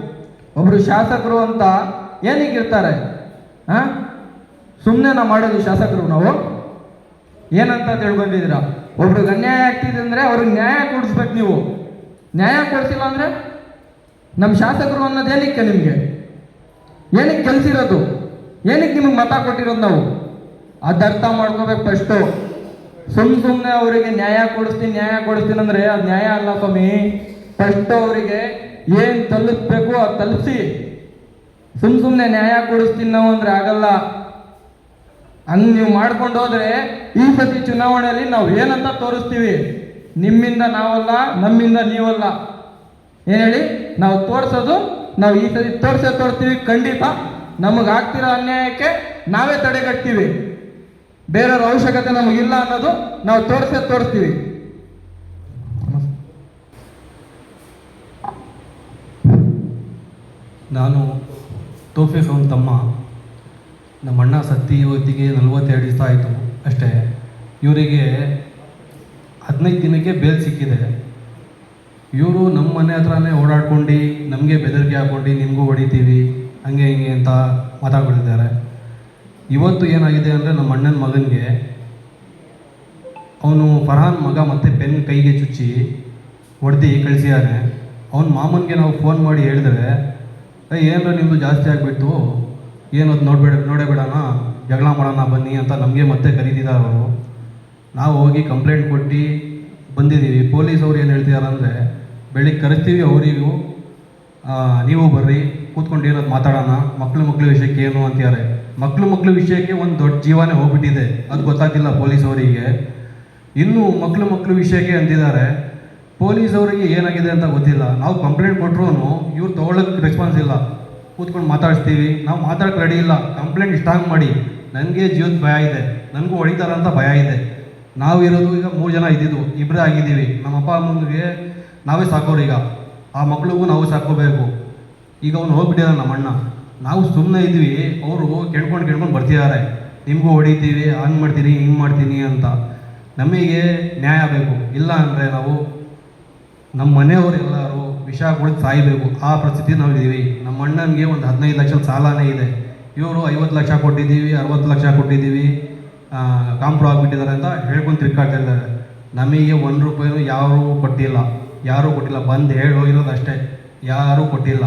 ಒಬ್ಬರು ಶಾಸಕರು ಅಂತ ಏನಿಗಿರ್ತಾರೆ ಹಾಂ ಸುಮ್ಮನೆ ನಾವು ಮಾಡೋದು ಶಾಸಕರು ನಾವು? ಏನಂತ ತಿಳ್ಕೊಂಡಿದ್ದೀರಾ? ಒಬ್ರಿಗೆ ಅನ್ಯಾಯ ಆಗ್ತಿದೆ ಅಂದರೆ ಅವ್ರಿಗೆ ನ್ಯಾಯ ಕೊಡಿಸ್ಬೇಕು ನೀವು. ನ್ಯಾಯ ಕೊಡಿಸಿಲ್ಲ ಅಂದರೆ ನಮ್ಮ ಶಾಸಕರು ಅನ್ನೋದು ಏನಕ್ಕೆ ನಿಮಗೆ? ಏನಕ್ಕೆ ಕೆಲ್ಸಿರೋದು? ಏನಕ್ಕೆ ನಿಮಗೆ ಮತ ಕೊಟ್ಟಿರೋದು ನಾವು? ಅದು ಅರ್ಥ ಮಾಡ್ಕೋಬೇಕು ಫಸ್ಟು ಸುಮ್ ಸುಮ್ಮನೆ ಅವರಿಗೆ ನ್ಯಾಯ ಕೊಡಿಸ್ತೀನಿ ನ್ಯಾಯ ಕೊಡಿಸ್ತೀನಿ ಅಂದರೆ ಅದು ನ್ಯಾಯ ಅಲ್ಲ ಸ್ವಾಮಿ. ಫಸ್ಟ್ ಅವರಿಗೆ ಏನು ತಲುಪಬೇಕು ಅದು ತಲುಪಿಸಿ. ಸುಮ್ ಸುಮ್ಮನೆ ನ್ಯಾಯ ಕೊಡಿಸ್ತೀನಿ ನಾವು ಅಂದರೆ ಆಗಲ್ಲ. ಹಂಗೆ ನೀವು ಮಾಡ್ಕೊಂಡು ಹೋದ್ರೆ ಈ ಸತಿ ಚುನಾವಣೆಯಲ್ಲಿ ನಾವು ಏನಂತ ತೋರಿಸ್ತೀವಿ? ನಿಮ್ಮಿಂದ ನಾವಲ್ಲ, ನಮ್ಮಿಂದ ನೀವಲ್ಲ. ಏನು ಹೇಳಿ? ನಾವು ತೋರಿಸೋದು, ನಾವು ಈ ಸತಿ ತೋರಿಸೇ ತೋರಿಸ್ತೀವಿ. ಖಂಡಿತ ನಮಗೆ ಆಗ್ತಿರೋ ಅನ್ಯಾಯಕ್ಕೆ ನಾವೇ ತಡೆಗಟ್ತೀವಿ. ಬೇರೆಯವ್ರ ಅವಶ್ಯಕತೆ ನಮಗಿಲ್ಲ ಅನ್ನೋದು ನಾವು ತೋರಿಸೇ ತೋರಿಸ್ತೀವಿ. ನಾನು ತೋಫೆ ಅವನ ತಮ್ಮ. ನಮ್ಮ ಅಣ್ಣ ಸತ್ತಿ ಇವತ್ತಿಗೆ ನಲ್ವತ್ತೆರಡು ದಿವಸ ಆಯಿತು ಅಷ್ಟೇ. ಇವರಿಗೆ ಹದಿನೈದು ದಿನಕ್ಕೆ ಬೇಲ್ ಸಿಕ್ಕಿದೆ. ಇವರು ನಮ್ಮ ಮನೆ ಹತ್ರನೇ ಓಡಾಡ್ಕೊಂಡು ನಮಗೆ ಬೆದರಿಕೆ ಹಾಕ್ಕೊಂಡು ನಿಮಗೂ ಹೊಡಿತೀವಿ, ಹಂಗೆ ಹಿಂಗೆ ಅಂತ ಮಾತಾಡ್ಬಿಟ್ಟಿದ್ದಾರೆ. ಇವತ್ತು ಏನಾಗಿದೆ ಅಂದರೆ ನಮ್ಮ ಅಣ್ಣನ ಮಗನಿಗೆ ಅವನು ಫರ್ಹಾನ್ ಮಗ ಮತ್ತೆ ಪೆನ್ ಕೈಗೆ ಚುಚ್ಚಿ ಹೊಡೆದು ಕಳಿಸಿದ್ದಾರೆ ಅವನ ಮಾಮನಿಗೆ ನಾವು ಫೋನ್ ಮಾಡಿ ಹೇಳಿದ್ರೆ ಏನರ ನಿಮ್ಮದು ಜಾಸ್ತಿ ಆಗಿಬಿಟ್ಟು ಏನು ಅದು ನೋಡ್ಬೇಡ ಜಗಳ ಮಾಡೋಣ ಬನ್ನಿ ಅಂತ ನಮಗೆ ಮತ್ತೆ ಕರೀತಿದ್ದಾರೆ ಅವರು. ನಾವು ಹೋಗಿ ಕಂಪ್ಲೇಂಟ್ ಕೊಟ್ಟು ಬಂದಿದ್ದೀವಿ. ಪೊಲೀಸ್ ಅವ್ರು ಏನು ಹೇಳ್ತಿದ್ದಾರೆ ಅಂದರೆ ಬೆಳಿಗ್ಗೆ ಕರಿತೀವಿ ಅವರಿಗೂ. ನೀವು ಬರ್ರಿ, ಕೂತ್ಕೊಂಡು ಏನದು ಮಾತಾಡೋಣ. ಮಕ್ಳು ಮಕ್ಳ ವಿಷಯಕ್ಕೆ ಏನು ಅಂತಾರೆ ಮಕ್ಕಳು ಮಕ್ಕಳ ವಿಷಯಕ್ಕೆ ಒಂದು ದೊಡ್ಡ ಜೀವನೇ ಹೋಗ್ಬಿಟ್ಟಿದೆ. ಅದು ಗೊತ್ತಾಗಿಲ್ಲ ಪೊಲೀಸ್ ಅವರಿಗೆ. ಇನ್ನೂ ಮಕ್ಳು ಮಕ್ಳು ವಿಷಯಕ್ಕೆ ಅಂತಿದ್ದಾರೆ. ಪೊಲೀಸ್ ಅವರಿಗೆ ಏನಾಗಿದೆ ಅಂತ ಗೊತ್ತಿಲ್ಲ. ನಾವು ಕಂಪ್ಲೇಂಟ್ ಕೊಟ್ಟರು ಇವ್ರು ತೊಗೊಳಕ್ಕೆ ರೆಸ್ಪಾನ್ಸ್ ಇಲ್ಲ. ಕೂತ್ಕೊಂಡು ಮಾತಾಡಿಸ್ತೀವಿ. ನಾವು ಮಾತಾಡಕ್ಕೆ ರೆಡಿ ಇಲ್ಲ. ಕಂಪ್ಲೇಂಟ್ ಇಷ್ಟಾಗಿ ಮಾಡಿ. ನನಗೆ ಜೀವದ ಭಯ ಇದೆ. ನನಗೂ ಹೊಡಿತಾರಂತ ಭಯ ಇದೆ. ನಾವು ಇರೋದು ಈಗ ಮೂರು ಜನ ಇದ್ದಿದ್ದು. ಇಬ್ಬರೇ ಆಗಿದ್ದೀವಿ. ನಮ್ಮ ಅಪ್ಪ ಅಮ್ಮನಿಗೆ ನಾವೇ ಸಾಕೋರು ಈಗ. ಆ ಮಕ್ಳಿಗೂ ನಾವು ಸಾಕೋಬೇಕು ಈಗ ಅವ್ನು ಹೋಗ್ಬಿಟ್ಟಿದ್ದಾನೆ ನಮ್ಮ ಅಣ್ಣ. ನಾವು ಸುಮ್ಮನೆ ಇದ್ವಿ. ಅವರು ಕೆಣ್ಕೊಂಡು ಕೆಣ್ಕೊಂಡು ಬರ್ತಿದ್ದಾರೆ. ನಿಮಗೂ ಹೊಡಿತೀವಿ. ಹಂಗೆ ಮಾಡ್ತೀನಿ, ಹಿಂಗೆ ಮಾಡ್ತೀನಿ ಅಂತ. ನಮಗೆ ನ್ಯಾಯ ಬೇಕು. ಇಲ್ಲ ಅಂದರೆ ನಾವು ನಮ್ಮ ಮನೆಯವರು ಎಲ್ಲರೂ ವಿಷ ಕುಡಿದು ಸಾಯಬೇಕು. ಆ ಪರಿಸ್ಥಿತಿ ನಾವು ಇದ್ದೀವಿ ನಮ್ಮ ಅಣ್ಣನಿಗೆ ಒಂದು ಹದಿನೈದು ಲಕ್ಷದ ಸಾಲನೇ ಇದೆ. ಇವರು ಐವತ್ತು ಲಕ್ಷ ಕೊಟ್ಟಿದ್ದೀವಿ, ಅರವತ್ತು ಲಕ್ಷ ಕೊಟ್ಟಿದ್ದೀವಿ. ಕಾಂಪ್ರೋ ಆಗಿಬಿಟ್ಟಿದ್ದಾರೆ ಅಂತ ಹೇಳ್ಕೊಂಡು ತಿರ್ಗಾಡ್ತಾ ಇದ್ದಾರೆ. ನಮಗೆ ಒಂದು ರೂಪಾಯಿನೂ ಯಾರೂ ಕೊಟ್ಟಿಲ್ಲ. ಯಾರೂ ಕೊಟ್ಟಿಲ್ಲ. ಬಂದು ಹೇಳಿ ಹೋಗಿರೋದು ಅಷ್ಟೇ. ಯಾರೂ ಕೊಟ್ಟಿಲ್ಲ.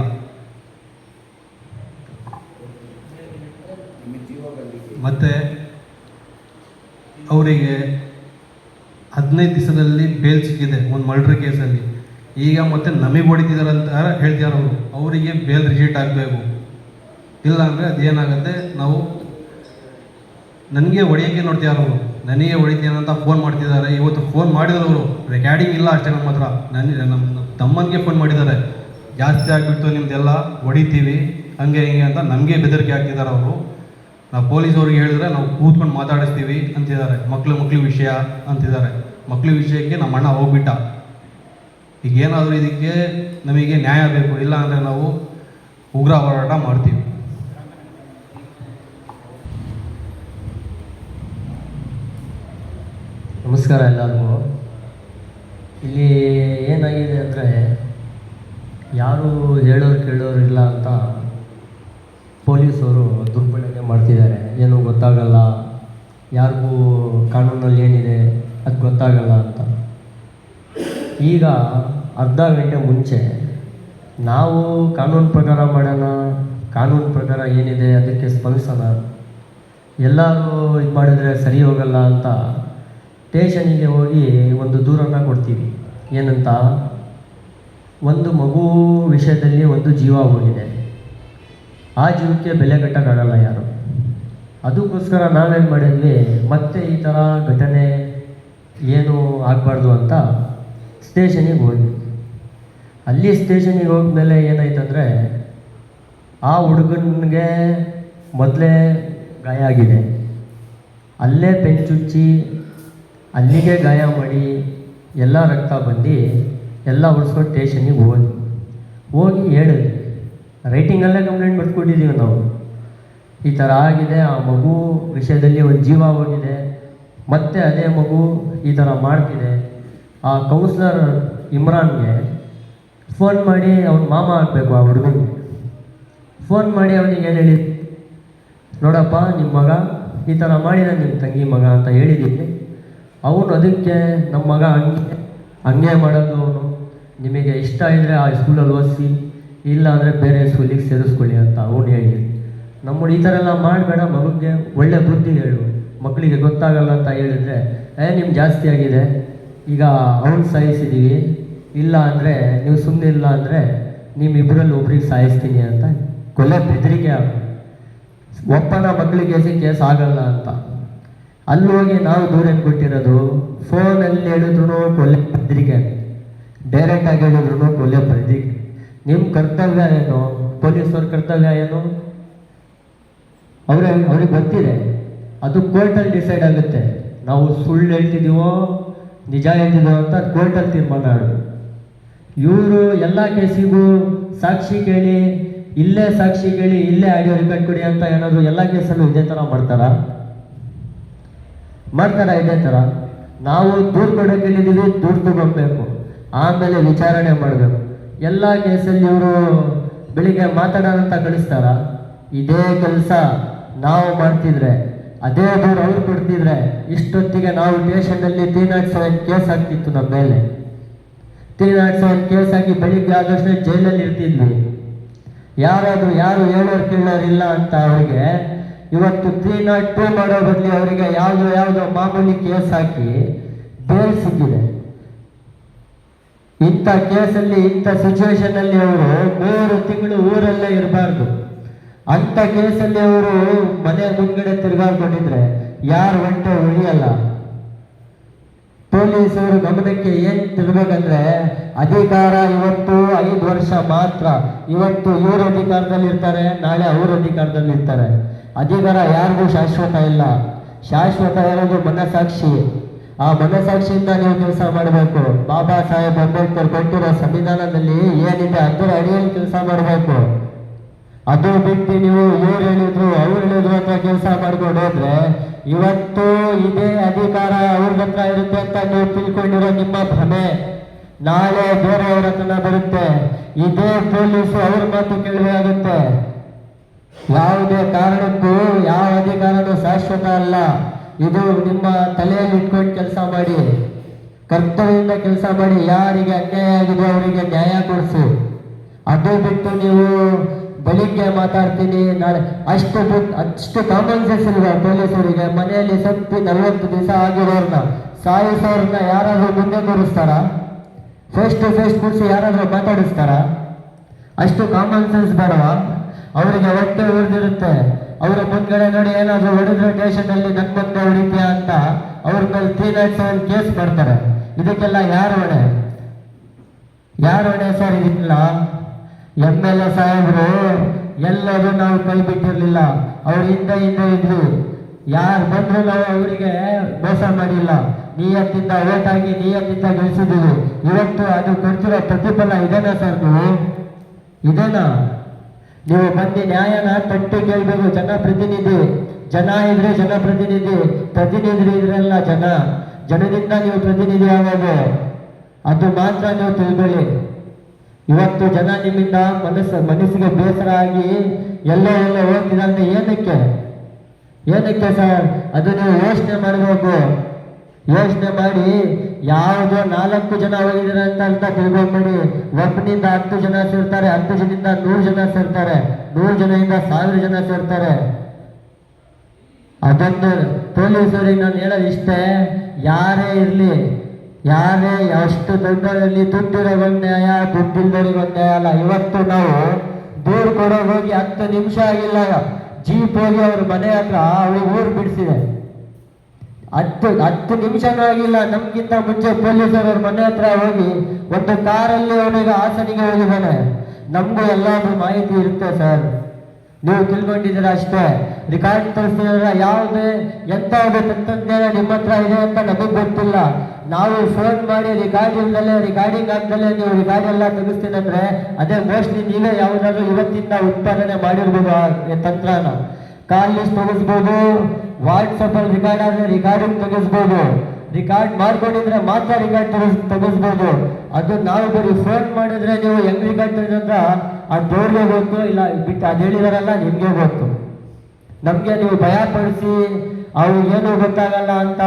ಮತ್ತು ಅವರಿಗೆ ಹದಿನೈದು ದಿವಸದಲ್ಲಿ ಬೇಲ್ ಸಿಕ್ಕಿದೆ. ಒಂದು ಮರ್ಡ್ರ್ ಕೇಸಲ್ಲಿ. ಈಗ ಮತ್ತೆ ನಮಗೆ ಹೊಡಿತಿದ್ದಾರೆ ಅಂತ ಹೇಳ್ತಿದ್ದಾರೆ ಅವರು. ಅವರಿಗೆ ಬೇಲ್ ರಿಜೆಕ್ಟ್ ಆಗಬೇಕು. ಇಲ್ಲ ಅಂದರೆ ಅದೇನಾಗುತ್ತೆ, ನಾವು ನನಗೆ ಹೊಡೆಯೋಕ್ಕೆ ನೋಡ್ತಿದ್ದಾರೆ ಅವರು. ನನಗೆ ಅಂತ ಫೋನ್ ಮಾಡ್ತಿದ್ದಾರೆ ಇವತ್ತು ಫೋನ್ ಮಾಡಿದ್ರು ಅವರು. ರೆಕಾರ್ಡಿಂಗ್ ಇಲ್ಲ ಅಷ್ಟೇ ನಮ್ಮ ಹತ್ರ ನನಗೆ ನಮ್ಮ ತಮ್ಮನಿಗೆ ಫೋನ್ ಮಾಡಿದ್ದಾರೆ. ಜಾಸ್ತಿ ಆಗಿಬಿಟ್ಟು ನಿಮ್ದೆಲ್ಲ, ಹೊಡಿತೀವಿ, ಹಂಗೆ ಹಿಂಗೆ ಅಂತ ನಮಗೆ ಬೆದರಿಕೆ ಹಾಕ್ತಿದ್ದಾರೆ ಅವರು. ನಾವು ಪೊಲೀಸವ್ರಿಗೆ ಹೇಳಿದ್ರೆ ನಾವು ಕೂತ್ಕೊಂಡು ಮಾತಾಡಿಸ್ತೀವಿ ಅಂತಿದ್ದಾರೆ. ಮಕ್ಳು ಮಕ್ಳ ವಿಷಯ ಅಂತಿದ್ದಾರೆ. ಮಕ್ಳ ವಿಷಯಕ್ಕೆ ನಮ್ಮ ಅಣ್ಣ ಹೋಗ್ಬಿಟ್ಟ. ಈಗ ಏನಾದರೂ ಇದಕ್ಕೆ ನಮಗೆ ನ್ಯಾಯ ಬೇಕು, ಇಲ್ಲ ಅಂದರೆ ನಾವು ಉಗ್ರ ಹೋರಾಟ ಮಾಡ್ತೀವಿ. ನಮಸ್ಕಾರ ಎಲ್ಲರಿಗೂ. ಇಲ್ಲಿ ಏನಾಗಿದೆ ಅಂದರೆ ಯಾರು ಹೇಳೋರು ಕೇಳೋರು ಇಲ್ಲ ಅಂತ ಪೊಲೀಸವರು ದುರ್ಬಳಕೆ ಮಾಡ್ತಿದ್ದಾರೆ. ಏನೂ ಗೊತ್ತಾಗಲ್ಲ. ಯಾರಿಗೂ ಕಾನೂನಲ್ಲಿ ಏನಿದೆ ಅದು ಗೊತ್ತಾಗಲ್ಲ ಅಂತ. ಈಗ ಅರ್ಧ ಗಂಟೆ ಮುಂಚೆ ನಾವು ಕಾನೂನು ಪ್ರಕಾರ ಮಾಡೋಣ, ಕಾನೂನು ಪ್ರಕಾರ ಏನಿದೆ ಅದಕ್ಕೆ ಸ್ಪಂದಿಸೋಣ. ಎಲ್ಲರೂ ಇದು ಮಾಡಿದರೆ ಸರಿ ಹೋಗಲ್ಲ ಅಂತ ಸ್ಟೇಷನಿಗೆ ಹೋಗಿ ಒಂದು ದೂರನ್ನು ಕೊಡ್ತೀವಿ. ಏನಂತ? ಒಂದು ಮಗು ವಿಷಯದಲ್ಲಿ ಒಂದು ಜೀವ ಹೋಗಿದೆ. ಆ ಜೀವಕ್ಕೆ ಬೆಲೆ ಕಟ್ಟೋಕ್ಕಾಗಲ್ಲ ಯಾರು? ಅದಕ್ಕೋಸ್ಕರ ನಾವೇನು ಮಾಡಿದ್ವಿ, ಮತ್ತೆ ಈ ಥರ ಘಟನೆ ಏನು ಆಗಬಾರ್ದು ಅಂತ ಸ್ಟೇಷನಿಗೆ ಹೋದ್ವಿ ಅಲ್ಲಿ ಸ್ಟೇಷನಿಗೆ ಹೋದ್ಮೇಲೆ ಏನಾಯ್ತಂದರೆ, ಆ ಹುಡುಗನಿಗೆ ಮೊದಲೇ ಗಾಯ ಆಗಿದೆ. ಅಲ್ಲೇ ಬೆಂಚುಚ್ಚಿ ಅಲ್ಲಿಗೆ ಗಾಯ ಮಾಡಿ, ಎಲ್ಲ ರಕ್ತ ಬಂದು ಎಲ್ಲ ಉಳಿಸ್ಕೊಂಡು ಸ್ಟೇಷನಿಗೆ ಹೋದ್ವಿ. ಹೋಗಿ ಹೇಳಿದ್ವಿ ರೈಟಿಂಗಲ್ಲೇ ಕಂಪ್ಲೇಂಟ್ ಬರ್ಕೊಟ್ಟಿದ್ದೀವಿ ನಾವು. ಈ ಥರ ಆಗಿದೆ, ಆ ಮಗು ವಿಷಯದಲ್ಲಿ ಒಂದು ಜೀವ ಹೋಗಿದೆ. ಮತ್ತೆ ಅದೇ ಮಗು ಈ ಥರ ಮಾಡ್ತಿದೆ. ಆ ಕೌನ್ಸ್ಲರ್ ಇಮ್ರಾನ್ಗೆ ಫೋನ್ ಮಾಡಿ ಅವ್ನ ಮಾಮ ಆಗಬೇಕು ಆ ಹುಡುಗನಿಗೆ. ಫೋನ್ ಮಾಡಿ ಅವನಿಗೆ ಏನು ಹೇಳಿ ನೋಡಪ್ಪ ನಿಮ್ಮ ಮಗ ಈ ಥರ ಮಾಡಿದ ನಿಮ್ಮ ತಂಗಿ ಮಗ ಅಂತ ಹೇಳಿದ್ದೀನಿ ಅವನು ಅದಕ್ಕೆ ನಮ್ಮ ಮಗ ಹಂಗೆ ಹಂಗೆ ಮಾಡೋದು ಅವನು. ನಿಮಗೆ ಇಷ್ಟ ಇದ್ದರೆ ಆ ಸ್ಕೂಲಲ್ಲಿ ಓದಿಸಿ ಇಲ್ಲ ಅಂದರೆ ಬೇರೆ ಸ್ಕೂಲಿಗೆ ಸೇರಿಸ್ಕೊಳ್ಳಿ ಅಂತ ಅವನು ಹೇಳಿ ನಮ್ಮ ಈ ಥರ ಎಲ್ಲ ಮಾಡಬೇಡ, ಮಗುಗೆ ಒಳ್ಳೆ ಬುದ್ಧಿ ಹೇಳು. ಮಕ್ಕಳಿಗೆ ಗೊತ್ತಾಗಲ್ಲ ಅಂತ ಹೇಳಿದರೆ, ಏ ನಿಮ್ಮ ಜಾಸ್ತಿ ಆಗಿದೆ. ಈಗ ಅವ್ನು ಸಾಯಿಸಿದ್ದೀವಿ ಇಲ್ಲ ಅಂದರೆ ನೀವು ಸುಮ್ಮನೆ ಇಲ್ಲ ಅಂದರೆ ನಿಮ್ಮಿಬ್ಬರಲ್ಲಿ ಒಬ್ರಿಗೆ ಸಾಯಿಸ್ತೀನಿ ಅಂತ ಕೊಲೆ ಬೆದರಿಕೆ ಆಗ ಒಪ್ಪನ ಮಕ್ಕಳಿಗೆ ಕೇಸ್ ಆಗಲ್ಲ ಅಂತ. ಅಲ್ಲಿ ಹೋಗಿ ನಾವು ದೂರೇನು ಕೊಟ್ಟಿರೋದು ಫೋನಲ್ಲಿ ಹೇಳಿದ್ರು ಕೊಲೆ ಬೆದರಿಕೆ. ಡೈರೆಕ್ಟಾಗಿ ಹೇಳಿದ್ರು ಕೊಲೆ ಬೆದರಿಕೆ. ನಿಮ್ಮ ಕರ್ತವ್ಯ ಏನು? ಪೊಲೀಸವ್ರ ಕರ್ತವ್ಯ ಏನು? ಅವರೇ ಅವ್ರಿಗೆ ಗೊತ್ತಿದೆ. ಅದು ಕೋರ್ಟಲ್ಲಿ ಡಿಸೈಡ್ ಆಗುತ್ತೆ. ನಾವು ಸುಳ್ಳು ಹೇಳ್ತಿದ್ದೀವೋ ನಿಜ ಎಂದಿದೆ ಅಂತ ಕೋರ್ಟಲ್ಲಿ ತೀರ್ಮಾನ ಆಡು ಇವರು ಎಲ್ಲ ಕೇಸಿಗೂ ಸಾಕ್ಷಿ ಕೇಳಿ, ಇಲ್ಲೇ ಸಾಕ್ಷಿ ಕೇಳಿ, ಇಲ್ಲೇ ಆಡಿಯೋ ರೆಕಾರ್ಡ್ ಕೊಡಿ ಅಂತ ಏನಾದ್ರು ಎಲ್ಲ ಕೇಸಲ್ಲೂ ಇದೇ ಥರ ಮಾಡ್ತಾರ? ಮಾಡ್ತಾರ ಇದೇ ಥರ ನಾವು ದೂರು ಕೊಡೋಕೆ ಹೇಳಿದ್ದೀವಿ ದೂರು ತಗೊಬೇಕು. ಆಮೇಲೆ ವಿಚಾರಣೆ ಮಾಡಬೇಕು. ಎಲ್ಲ ಕೇಸಲ್ಲಿ ಇವರು ಬೆಳಿಗ್ಗೆ ಮಾತಾಡೋಣ ಅಂತ ಕಳಿಸ್ತಾರ? ಇದೇ ಕೆಲಸ, ನಾವು ಮಾಡ್ತಿದ್ರೆ. ಅದೇ ದೂರ ಅವ್ರು ಕೊಡ್ತಿದ್ರೆ ಇಷ್ಟೊತ್ತಿಗೆ ನಾವು ದೇಶದಲ್ಲಿ ತ್ರೀ ನಾಟ್ ಸೆವೆನ್ ಕೇಸ್ ಆಗ್ತಿತ್ತು ನಮ್ಮ ಮೇಲೆ. ತ್ರೀ ನಾಟ್ ಸೆವೆನ್ ಕೇಸ್ ಆಗಿ ಬೆಳಿಗ್ಗೆ ಆದಷ್ಟು ಜೈಲಲ್ಲಿ ಇರ್ತಿದ್ವಿ. ಯಾರಾದರೂ ಯಾರು ಹೇಳೋರು ಕೇಳೋರು ಇಲ್ಲ ಅಂತ ಅವರಿಗೆ, ಇವತ್ತು ತ್ರೀ ನಾಟ್ ಟೂ ಮಾಡೋ ಬದಲು ಅವರಿಗೆ ಯಾವುದೋ ಯಾವುದೋ ಮಾಮೂಲಿ ಕೇಸ್ ಹಾಕಿ ಬೇಲ್ ಸಿಕ್ಕಿದೆ. ಇಂಥ ಕೇಸಲ್ಲಿ, ಇಂಥ ಸಿಚುವೇಶನ್ ಅಲ್ಲಿ ಅವರು ಮೂರು ತಿಂಗಳು ಊರಲ್ಲೇ ಇರಬಾರ್ದು. ಅಂಥ ಕೇಸಲ್ಲಿ ಅವರು ಮನೆ ಮುಂದ್ಗಡೆ ತಿರುಗಾಡ್ಕೊಂಡಿದ್ರೆ, ಯಾರು ಹೊಂಟೆ ಉಳಿಯಲ್ಲ. ಪೊಲೀಸರು ಗಮನಕ್ಕೆ ಏನ್ ತಿಳ್ಬೇಕಂದ್ರೆ, ಅಧಿಕಾರ ಇವತ್ತು ಐದು ವರ್ಷ ಮಾತ್ರ. ಇವತ್ತು ಇವರು ಅಧಿಕಾರದಲ್ಲಿ ಇರ್ತಾರೆ, ನಾಳೆ ಅವ್ರ ಅಧಿಕಾರದಲ್ಲಿ ಇರ್ತಾರೆ. ಅಧಿಕಾರ ಯಾರಿಗೂ ಶಾಶ್ವತ ಇಲ್ಲ. ಶಾಶ್ವತ ಇರೋದು ಮನಸಾಕ್ಷಿ ಆ ಮನಸಾಕ್ಷಿಯಿಂದ ನೀವು ಕೆಲಸ ಮಾಡಬೇಕು. ಬಾಬಾ ಸಾಹೇಬ್ ಅಂಬೇಡ್ಕರ್ ಕೊಟ್ಟಿರೋ ಸಂವಿಧಾನದಲ್ಲಿ ಏನಿದೆ, ಅದರ ಅಡಿಯಲ್ಲಿ ಕೆಲಸ ಮಾಡಬೇಕು. ಅದು ಬಿಟ್ಟು ನೀವು ಇವ್ರು ಹೇಳಿದ್ರು, ಅವ್ರು ಹೇಳಿದ್ರು ಅಂತ ಕೆಲಸ ಮಾಡ್ಕೊಂಡು ಹೋದ್ರೆ, ಇವತ್ತು ಇದೇ ಅಧಿಕಾರ ಅವ್ರ ಹತ್ರ ಇರುತ್ತೆ ಅಂತ ನೀವು ತಿಳ್ಕೊಂಡಿರೋ ನಿಮ್ಮ ಭ್ರಮೆ. ನಾಳೆ ಬೇರೆಯವ್ರ ಹತ್ರ ಬರುತ್ತೆ. ಇದೇ ಪೊಲೀಸು ಅವ್ರ ಮಾತು ಆಗುತ್ತೆ. ಯಾವುದೇ ಕಾರಣಕ್ಕೂ ಯಾವ ಅಧಿಕಾರನೂ ಶಾಶ್ವತ ಅಲ್ಲ. ಇದು ನಿಮ್ಮ ತಲೆಯಲ್ಲಿ ಇಟ್ಕೊಂಡು ಕೆಲಸ ಮಾಡಿ. ಕರ್ತವ್ಯದಿಂದ ಕೆಲಸ ಮಾಡಿ ಯಾರಿಗೆ ಅನ್ಯಾಯ ಆಗಿದೆ ಅವರಿಗೆ ನ್ಯಾಯ ಕೊಡಿಸಿ. ಅದು ಬಿಟ್ಟು ನೀವು ಬೆಳಿಗ್ಗೆ ಮಾತಾಡ್ತೀನಿ, ನಾಳೆ ಅಷ್ಟು ಅಷ್ಟು ಕಾಮನ್ ಸೆನ್ಸ್ ಇಲ್ಲ ಪೊಲೀಸರಿಗೆ? ಮನೆಯಲ್ಲಿ ಸತ್ತಿ ನಲವತ್ತು ದಿವಸ ಆಗಿರೋರ್ನ ಸಾಯಿಸೋರ್ನ ಯಾರಾದ್ರೂ ಮುಂದೆ ಕೂರಿಸ್ತಾರ? ಫೇಸ್ ಟು ಫೇಸ್ ಕೂರಿಸಿ ಯಾರಾದ್ರೂ ಮಾತಾಡಿಸ್ತಾರ? ಅಷ್ಟು ಕಾಮನ್ ಸೆನ್ಸ್ ಬೇಡವಾ? ಅವರಿಗೆ ಹೊಟ್ಟೆ ಉಳಿದಿರುತ್ತೆ ಅವರ ಮುಂದ್ಗಡೆ ನೋಡಿ ಏನಾದರೂ ಹೊಡೆದ್ರೆ ದೇಶದಲ್ಲಿ ನನ್ ಮುಂದೆ ಹೊಡಿತೀಯ ಅಂತ ಅವ್ರ ಮೇಲೆ ತ್ರೀ ನೈಟ್ ಸೆವೆನ್ ಕೇಸ್ ಮಾಡ್ತಾರೆ. ಇದಕ್ಕೆಲ್ಲ ಯಾರು ಹೊಣೆ? ಯಾರು ಹೊಣೆ ಸರ್ ಇದಕ್ಕಿಲ್ಲ ಎಂ ಎಲ್ ಎ ಸಾಹೇಬರು, ಎಲ್ಲರೂ ನಾವು ಕೈ ಬಿಟ್ಟಿರಲಿಲ್ಲ. ಅವ್ರ ಹಿಂದೆ ಹಿಂದೆ ಇದ್ರು. ಯಾರು ಬಂದ್ರು ನಾವು ಅವರಿಗೆ ಮೋಸ ಮಾಡಿಲ್ಲ. ನಿಯತ್ತಿಂದ ಓಟ್ ಹಾಕಿ ನಿಯತ್ತಿಂದ ಗೆಲ್ಸಿದ್ದೀವಿ ಇವತ್ತು ಅದು ಕೊಡ್ತಿರೋ ಪ್ರತಿಫಲ ಇದೇನಾ ಸರ್ ನೀವು? ಇದೇನಾ? ನೀವು ಬಂದು ನ್ಯಾಯನ ತಟ್ಟು ಕೇಳಬೇಕು, ಜನಪ್ರತಿನಿಧಿ. ಜನ ಇದ್ರೆ ಜನಪ್ರತಿನಿಧಿ, ಪ್ರತಿನಿಧಿ ಇದ್ರಲ್ಲ ಜನ. ಜನದಿಂದ ನೀವು ಪ್ರತಿನಿಧಿ ಆಗೋದು. ಅದು ಮಾತ್ರ ನೀವು ತಿಳ್ಕೊಳ್ಳಿ. ಇವತ್ತು ಜನ ನಿಮ್ಮಿಂದ ಮನಸ್ಸು, ಮನಸ್ಸಿಗೆ ಬೇಸರ ಆಗಿ ಎಲ್ಲೋ ಎಲ್ಲೋ ಹೋಗ್ತಿದಂತೆ ಏನಕ್ಕೆ? ಏನಕ್ಕೆ ಸರ್? ಅದು ನೀವು ಯೋಚನೆ ಮಾಡಬೇಕು. ಯೋಚನೆ ಮಾಡಿ ಯಾವುದೋ ನಾಲ್ಕು ಜನ ಹೋಗಿದ್ದಾರೆ ಅಂತ ಅಂತ ತಿಳ್ಕೊಂಬೇಡಿ. ಒಬ್ಬನಿಂದ ಹತ್ತು ಜನ ಸೇರ್ತಾರೆ, ಹತ್ತು ಜನದಿಂದ ನೂರು ಜನ ಸೇರ್ತಾರೆ, ನೂರು ಜನದಿಂದ ಸಾವಿರ ಜನ ಸೇರ್ತಾರೆ. ಅದೊಂದು ಪೊಲೀಸರಿಗೆ ನಾನು ಹೇಳೋದು ಇಷ್ಟೇ ಯಾರೇ ಇರಲಿ ಯಾರೇ ಎಷ್ಟು ದೊಡ್ಡದಲ್ಲಿ ದುಡ್ಡಿರೋಗೊಂದು ನ್ಯಾಯ ದುಡ್ಡಿಲ್ದವ್ರಿಗೆ ಒಂದು ನ್ಯಾಯ ಅಲ್ಲ, ಇವತ್ತು ನಾವು ದೂರು ಕೊಡೋ ಹೋಗಿ ಹತ್ತು ನಿಮಿಷ ಆಗಿಲ್ಲ. ಜೀಪ್ ಹೋಗಿ ಅವ್ರ ಮನೆ ಹತ್ರ ಅವ್ರಿಗೆ ಊರು ಬಿಡಿಸಿದೆ. ಹತ್ತು ಹತ್ತು ನಿಮಿಷನೂ ಆಗಿಲ್ಲ. ನಮ್ಗಿಂತ ಮುಂಚೆ ಪೊಲೀಸರು ಅವ್ರ ಮನೆ ಹತ್ರ ಹೋಗಿ ಒಂದು ಕಾರಲ್ಲಿ ಅವನಿಗೆ ಹಾಸನಿಗೆ ಹೋಗಿದ್ದಾನೆ. ನಮಗೂ ಎಲ್ಲಾದ್ರೂ ಮಾಹಿತಿ ಇರುತ್ತೆ ಸರ್. ನೀವು ತಿಳ್ಕೊಂಡಿದ್ದೀರಾ ಅಷ್ಟೇ? ರಿಕಾರ್ಡ್ ತರಿಸಿದ ಯಾವುದೇ ಎಂಥದ್ದು ತಂತ್ರಜ್ಞಾನ ನಿಮ್ಮ ಹತ್ರ ಇದೆ ಅಂತ ನಮಗೆ ಗೊತ್ತಿಲ್ಲ ನಾವು ಫೋನ್ ಮಾಡಿ ರಿಕಾರ್ಡ್ ರಿಕಾರ್ಡಿಂಗ್ ಆದ್ಮೇಲೆ ನೀವು ರಿಕಾರ್ಡ್ ಎಲ್ಲ ತೆಗಿಸ್ತೀನಂದ್ರೆ ಅದೇ ಮೋಸ್ಟ್ಲಿ ನೀವೇ ಯಾವುದಾದ್ರು ಇವತ್ತಿಂದ ಉತ್ಪಾದನೆ ಮಾಡಿರ್ಬೋದು ತಂತ್ರನ. ಕಾಲ್ ಲಿಸ್ಟ್ ತೆಗಿಸ್ಬೋದು ವಾಟ್ಸಪ್ ಅಲ್ಲಿ ರಿಕಾರ್ಡ್ ಆದ್ರೆ ರಿಕಾರ್ಡಿಂಗ್ ತೆಗಿಸ್ಬೋದು. ರಿಕಾರ್ಡ್ ಮಾಡ್ಕೊಂಡಿದ್ರೆ ಮಾತ್ರ ರಿಕಾರ್ಡ್ ತೆಗಿಸ್, ತೆಗಿಸ್ಬೋದು. ಅದು ನಾವು ಬರೀ ಫೋನ್ ಮಾಡಿದ್ರೆ ನೀವು ಹೆಂಗ್ ರಿಕಾರ್ಡ್ ತೆಗೆದಂತ ಅದು ಡೋರ್ಗೆ ಗೊತ್ತು ಇಲ್ಲ, ಬಿಟ್ಟು ಅದು ಹೇಳಿದಾರಲ್ಲ, ನಿಮ್ಗೆ ಗೊತ್ತು. ನಮ್ಗೆ ನೀವು ಭಯ ಪಡಿಸಿ ಅವ್ರು ಏನು ಗೊತ್ತಾಗಲ್ಲ ಅಂತ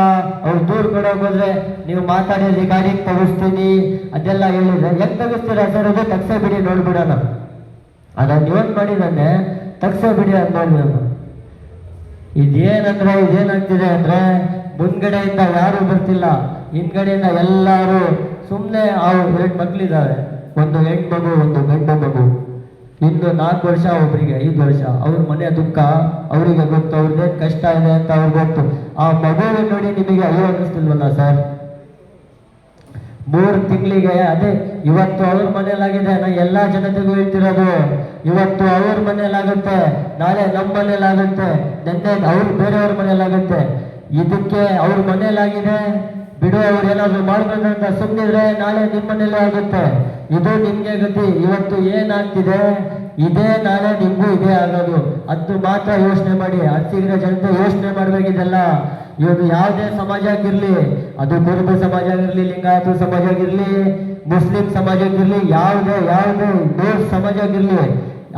ಅವ್ರು ದೂರ ಹೋದ್ರೆ ನೀವು ಮಾತಾಡಿ ರಿಗಾರ್ಡಿಂಗ್ ತಗಿಸ್ತೀನಿ ಅದೆಲ್ಲ ಹೇಳಿದ್ರೆ ಹೆಂಗ್ ತಗಿಸ್ತೀರ ಸರ್? ಅದು ತಗ್ಸೇ ಬಿಡಿ ನೋಡ್ಬಿಡೋಣ. ಅದನ್ನ ಏನ್ ಮಾಡಿದಾನೆ ತಗ್ಸೇ ಬಿಡಿ ಅಂತ ನೋಡಿದ ಇದೇನಂದ್ರೆ ಇದೇನಾಗ್ತಿದೆ ಅಂದ್ರೆ, ಮುಂದ್ಗಡೆಯಿಂದ ಯಾರು ಬರ್ತಿಲ್ಲ. ಹಿಂದ್ಗಡೆಯಿಂದ ಎಲ್ಲರೂ ಸುಮ್ಮನೆ ಅವ್ರು ಎರಡು ಮಕ್ಳಿದಾವೆ ಒಂದು ಹೆಣ್ಮಗು ಒಂದು ಗಂಡು ಮಗು. ಇನ್ನು ನಾಲ್ಕು ವರ್ಷ, ಒಬ್ರಿಗೆ ಐದು ವರ್ಷ. ಅವ್ರ ಮನೆ ದುಃಖ, ಅವರಿಗೆ ಗೊತ್ತು, ಅವ್ರದ್ದೇ ಕಷ್ಟ ಇದೆ ಅಂತ ಅವ್ರಿಗೆ ಗೊತ್ತು. ಆ ಮಗುವನ್ನು ನೋಡಿ ನಿಮಗೆ ಅಯ್ಯೋ ಅನ್ನಿಸ್ತಿಲ್ವಲ್ಲ ಸರ್? ಮೂರು ತಿಂಗಳಿಗೆ, ಅದೇ ಇವತ್ತು ಅವ್ರ ಮನೇಲಾಗಿದೆ ನಾ ಎಲ್ಲಾ ಜನತೆಗೂ ಹೇಳ್ತಿರೋದು. ಇವತ್ತು ಅವ್ರ ಮನೇಲಾಗುತ್ತೆ ನಾಳೆ ನಮ್ಮ ಮನೇಲಾಗುತ್ತೆ ನಿನ್ನೆ ಅವ್ರ ಬೇರೆಯವ್ರ ಮನೇಲಾಗುತ್ತೆ ಇದಕ್ಕೆ ಅವ್ರ ಮನೇಲಾಗಿದೆ ಬಿಡು ಏನಾದ್ರು ಮಾಡ್ಬೇಕಂತ ಸುಮ್ಮನಿದ್ರೆ ನಾಳೆ ನಿಮ್ಮ ಮನೇಲೇ ಆಗುತ್ತೆ. ಇದು ನಿಮ್ಗೆ ಗತಿ. ಇವತ್ತು ಏನಾಗ್ತಿದೆ? ಇದೇ ನಾಳೆ ನಿಮ್ಗೂ ಇದೆ ಅನ್ನೋದು ಅದು ಮಾತ್ರ ಯೋಚನೆ ಮಾಡಿ. ಹತ್ತಿರ ಜನತೆ ಯೋಚನೆ ಮಾಡ್ಬೇಕಿದೆಲ್ಲ. ಇವತ್ತು ಯಾವುದೇ ಸಮಾಜ ಆಗಿರ್ಲಿ ಅದು ಕುರುಬ ಸಮಾಜ ಆಗಿರ್ಲಿ ಲಿಂಗಾಯತ ಸಮಾಜ ಆಗಿರ್ಲಿ ಮುಸ್ಲಿಂ ಸಮಾಜ ಆಗಿರ್ಲಿ ಯಾವುದೇ ಯಾವುದೇ ದೇವ್ ಸಮಾಜ ಆಗಿರ್ಲಿ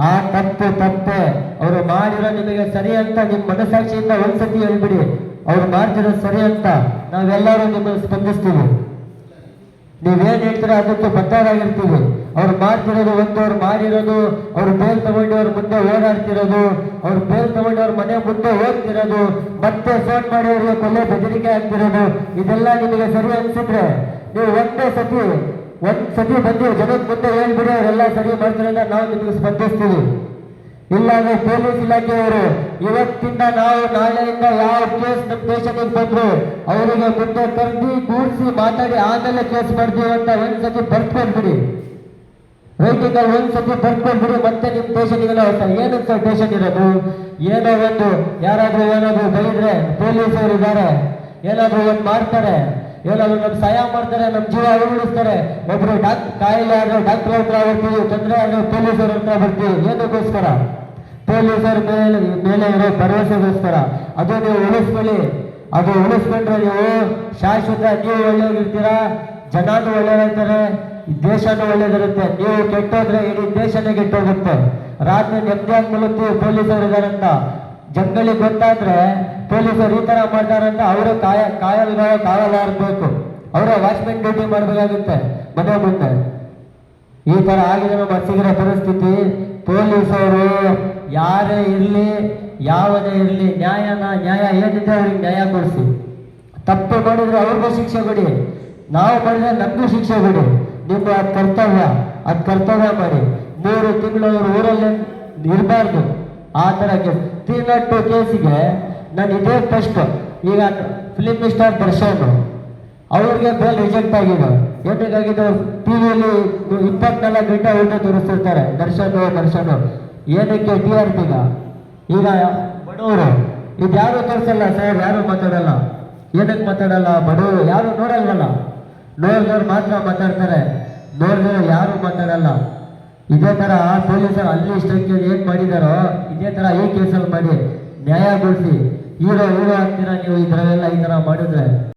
ಆ ತಪ್ಪು ತಪ್ಪೆ. ಅವರು ಮಾಡಿರೋ ನಿಮಗೆ ಸರಿ ಅಂತ ನಿಮ್ಮ ಮನಸ್ಸಾಕ್ಷಿಯಿಂದ ಒಂದ್ಸತಿ ಹೇಳ್ಬಿಡಿ. ಅವ್ರು ಮಾಡ್ತಿರೋದು ಸರಿ ಅಂತ ನಾವೆಲ್ಲರೂ ನಿಮ್ಮನ್ನು ಸ್ಪಂದಿಸ್ತೀವಿ. ನೀವೇನ್ ಹೇಳ್ತೀರಾ ಅದಕ್ಕೆ ಬದ್ಧರಾಗಿರ್ತೀವಿ. ಅವ್ರು ಮಾಡ್ತಿರೋದು ಒಂದು, ಅವ್ರು ಮಾಡಿರೋದು, ಅವ್ರು ಬೇಲ್ ತಗೊಂಡು ಅವ್ರ ಮುಂದೆ ಓಡಾಡ್ತಿರೋದು, ಅವ್ರು ಬೇಲ್ ತಗೊಂಡು ಅವ್ರ ಮನೆ ಮುಂದೆ ಹೋಗ್ತಿರೋದು, ಮತ್ತೆ ಫೋನ್ ಮಾಡಿ ಅವ್ರಿಗೆ ಕೊಲೆ ಬೆದರಿಕೆ ಆಗ್ತಿರೋದು ಇದೆಲ್ಲ ನಿಮಗೆ ಸರಿ ಅನ್ಸಿದ್ರೆ ನೀವು ಒಂದೇ ಸತಿ, ಒಂದ್ ಸತಿ ಬಂದು ಜನಕ್ಕೆ ಮುಂದೆ ಹೇಳ್ಬಿಡಿ, ಅವರೆಲ್ಲ ಸರಿ ಮಾಡ್ತಿರೋದ ನಾವು ನಿಮಗೆ ಸ್ಪಂದಿಸ್ತೀವಿ. ಇಲ್ಲ ಅಂದ್ರೆ ಪೊಲೀಸ್ ಇಲಾಖೆಯವರು ಇವತ್ತಿಂದ ನಾವು ನಾಳೆಯಿಂದ ಯಾವ ಕೇಸ್ ನಮ್ಮ ದೇಶದಲ್ಲಿ ಬಂದ್ರು ಅವರಿಗೆ ಮುಂದೆ ತಂದು ಕೂರಿಸಿ ಮಾತಾಡಿ ಆಮೇಲೆ ಕೇಸ್ ಮಾಡ್ತೀವಿ ಅಂತ ಒಂದ್ಸತಿ ಬರ್ಕೊಂಡ್ಬಿಡಿ. ರೈತಿಂದ ಒಂದ್ಸತಿ ಬರ್ಕೊಂಡ್ಬಿಡಿ, ಮತ್ತೆ ನಿಮ್ ಸ್ಟೇಷನ್ಗೆಲ್ಲ ಹೋಗ್ತಾರೆ ಏನಂತ ಸರ್ ಸ್ಟೇಷನ್ ಇರೋದು? ಏನೋ ಒಂದು ಯಾರಾದ್ರೂ ಏನಾದ್ರು ಬೈದ್ರೆ ಪೊಲೀಸ್ ಅವರು ಇದ್ದಾರೆ, ಏನಾದ್ರು ಒಂದು ಮಾಡ್ತಾರೆ, ಏನಾದ್ರು ನಮ್ ಸಹಾಯ ಮಾಡ್ತಾರೆ, ನಮ್ ಜೀವ ಉಳಿಸ್ತಾರೆ ಒಬ್ರು ಡಾಕ್ ಕಾಯಿಲೆ ಆದ್ರೆ ಡಾಕ್ಟರ್ ಹತ್ರ ಬರ್ತೀವಿ ತೊಂದರೆ ಆದ್ರೆ ಪೊಲೀಸರ ಹತ್ರ ಬರ್ತೀವಿ. ಏನಕ್ಕೋಸ್ಕರ? ಪೊಲೀಸರ ಮೇಲೆ ಮೇಲೆ ಇರೋ ಭರವಸೆಗೋಸ್ಕರ. ಅದು ನೀವು ಉಳಿಸ್ಕೊಳ್ಳಿ. ಅದು ಉಳಿಸ್ಕೊಂಡ್ರೆ ನೀವು ಶಾಶ್ವತ, ನೀವು ಒಳ್ಳೇದಿರ್ತೀರಾ ಜನಾನು ಒಳ್ಳೇದಾಗ್ತಾರೆ ದೇಶನೂ ಒಳ್ಳೇದಿರುತ್ತೆ ನೀವು ಕೆಟ್ಟೋದ್ರೆ ಇಡೀ ದೇಶನೇ ಕೆಟ್ಟೋಗುತ್ತೆ. ರಾತ್ರಿ ನೆಮ್ಮದಿಯಾಗಿ ಮಲಗ್ತೀವಿ ಪೊಲೀಸರು ಇದಾರಂತ ಜಂಗಲಿ ಗೊತ್ತಾದ್ರೆ ಪೊಲೀಸರು ಈ ತರ ಮಾಡ್ತಾರಂತ ಅವರು ಕಾಯ ಕಾಯಲ್ಗಳ ಕಾವಲಾರ್ಬೇಕು ಅವರ ವಾಚ್ಮೆನ್ ಡ್ಯೂಟಿ ಮಾಡಬೇಕಾಗುತ್ತೆ ಮನೆ ಮುಂದೆ. ಈ ತರ ಆಗಿದೆ ನಮ್ಮ ಸಿಗಿರೋ ಪರಿಸ್ಥಿತಿ. ಪೊಲೀಸರು ಯಾರೇ ಇರಲಿ, ಯಾವುದೇ ಇರಲಿ, ನ್ಯಾಯನ, ನ್ಯಾಯ ಏನಿದೆ ಅವ್ರಿಗೆ ನ್ಯಾಯ ಕೊಡಿಸಿ. ತಪ್ಪು ಮಾಡಿದ್ರೆ ಅವ್ರಿಗೂ ಶಿಕ್ಷೆ ಕೊಡಿ. ನಾವು ಮಾಡಿದ್ರೆ ನಮಗೂ ಶಿಕ್ಷೆ ಕೊಡಿ. ನಿಮ್ಮ ಕರ್ತವ್ಯ, ಅದ್ ಕರ್ತವ್ಯ ಮಾಡಿ. ಮೂರು ತಿಂಗಳು ಅವ್ರ ಊರಲ್ಲಿ ಇರಬಾರ್ದು. ಆ ಥರ ಕೇಸ್ ತಿನ್ನಟ್ಟು ಕೇಸಿಗೆ ನಾನು ಇದೇ ಫಸ್ಟ್ ಈಗ ಫಿಲಿಮ್ ಸ್ಟಾರ್ ದರ್ಶನ್, ಅವ್ರಿಗೆ ಬೇಲ್ ರಿಜೆಕ್ಟ್ ಆಗಿದೆ. ಏನಕ್ಕಾಗಿದ್ದು ಟಿ ವಿಯಲ್ಲಿ ಇಪ್ಪತ್ನಾಲ್ಕು ಗಂಟೆ ಊಟ ತೋರಿಸ್ತಿರ್ತಾರೆ. ದರ್ಶನ್ ದರ್ಶನ್. ಏನಕ್ಕೆ ಟಿ ಆರ್ ಪಿಗ ಈಗ ಬಡವರು ಇದು ಯಾರು ತೋರಿಸಲ್ಲ ಸರ್, ಯಾರು ಮಾತಾಡಲ್ಲ. ಏನಕ್ಕೆ ಮಾತಾಡಲ್ಲ? ಬಡವರು ಯಾರು ನೋಡಲ್ವಲ್ಲ. ನೋಡಿದವ್ರು ಮಾತ್ರ ಮಾತಾಡ್ತಾರೆ. ನೋಡಿದವ್ರು ಯಾರು ಮಾತಾಡಲ್ಲ. ಇದೇ ತರ ಪೊಲೀಸರು ಅಲ್ಲಿ ಇಷ್ಟಕ್ಕೆ ಏನ್ ಮಾಡಿದಾರೋ, ಇದೇ ತರ ಈ ಕೇಸಲ್ಲಿ ಮಾಡಿ ನ್ಯಾಯ ನ್ಯಾಯಗೊಳಿಸಿ ಹೀರೋ ಹೀರೋ ಹಾಕ್ತೀರಾ ನೀವು ಈ ಥರ ಎಲ್ಲ ಈ ಥರ ಮಾಡಿದ್ರೆ?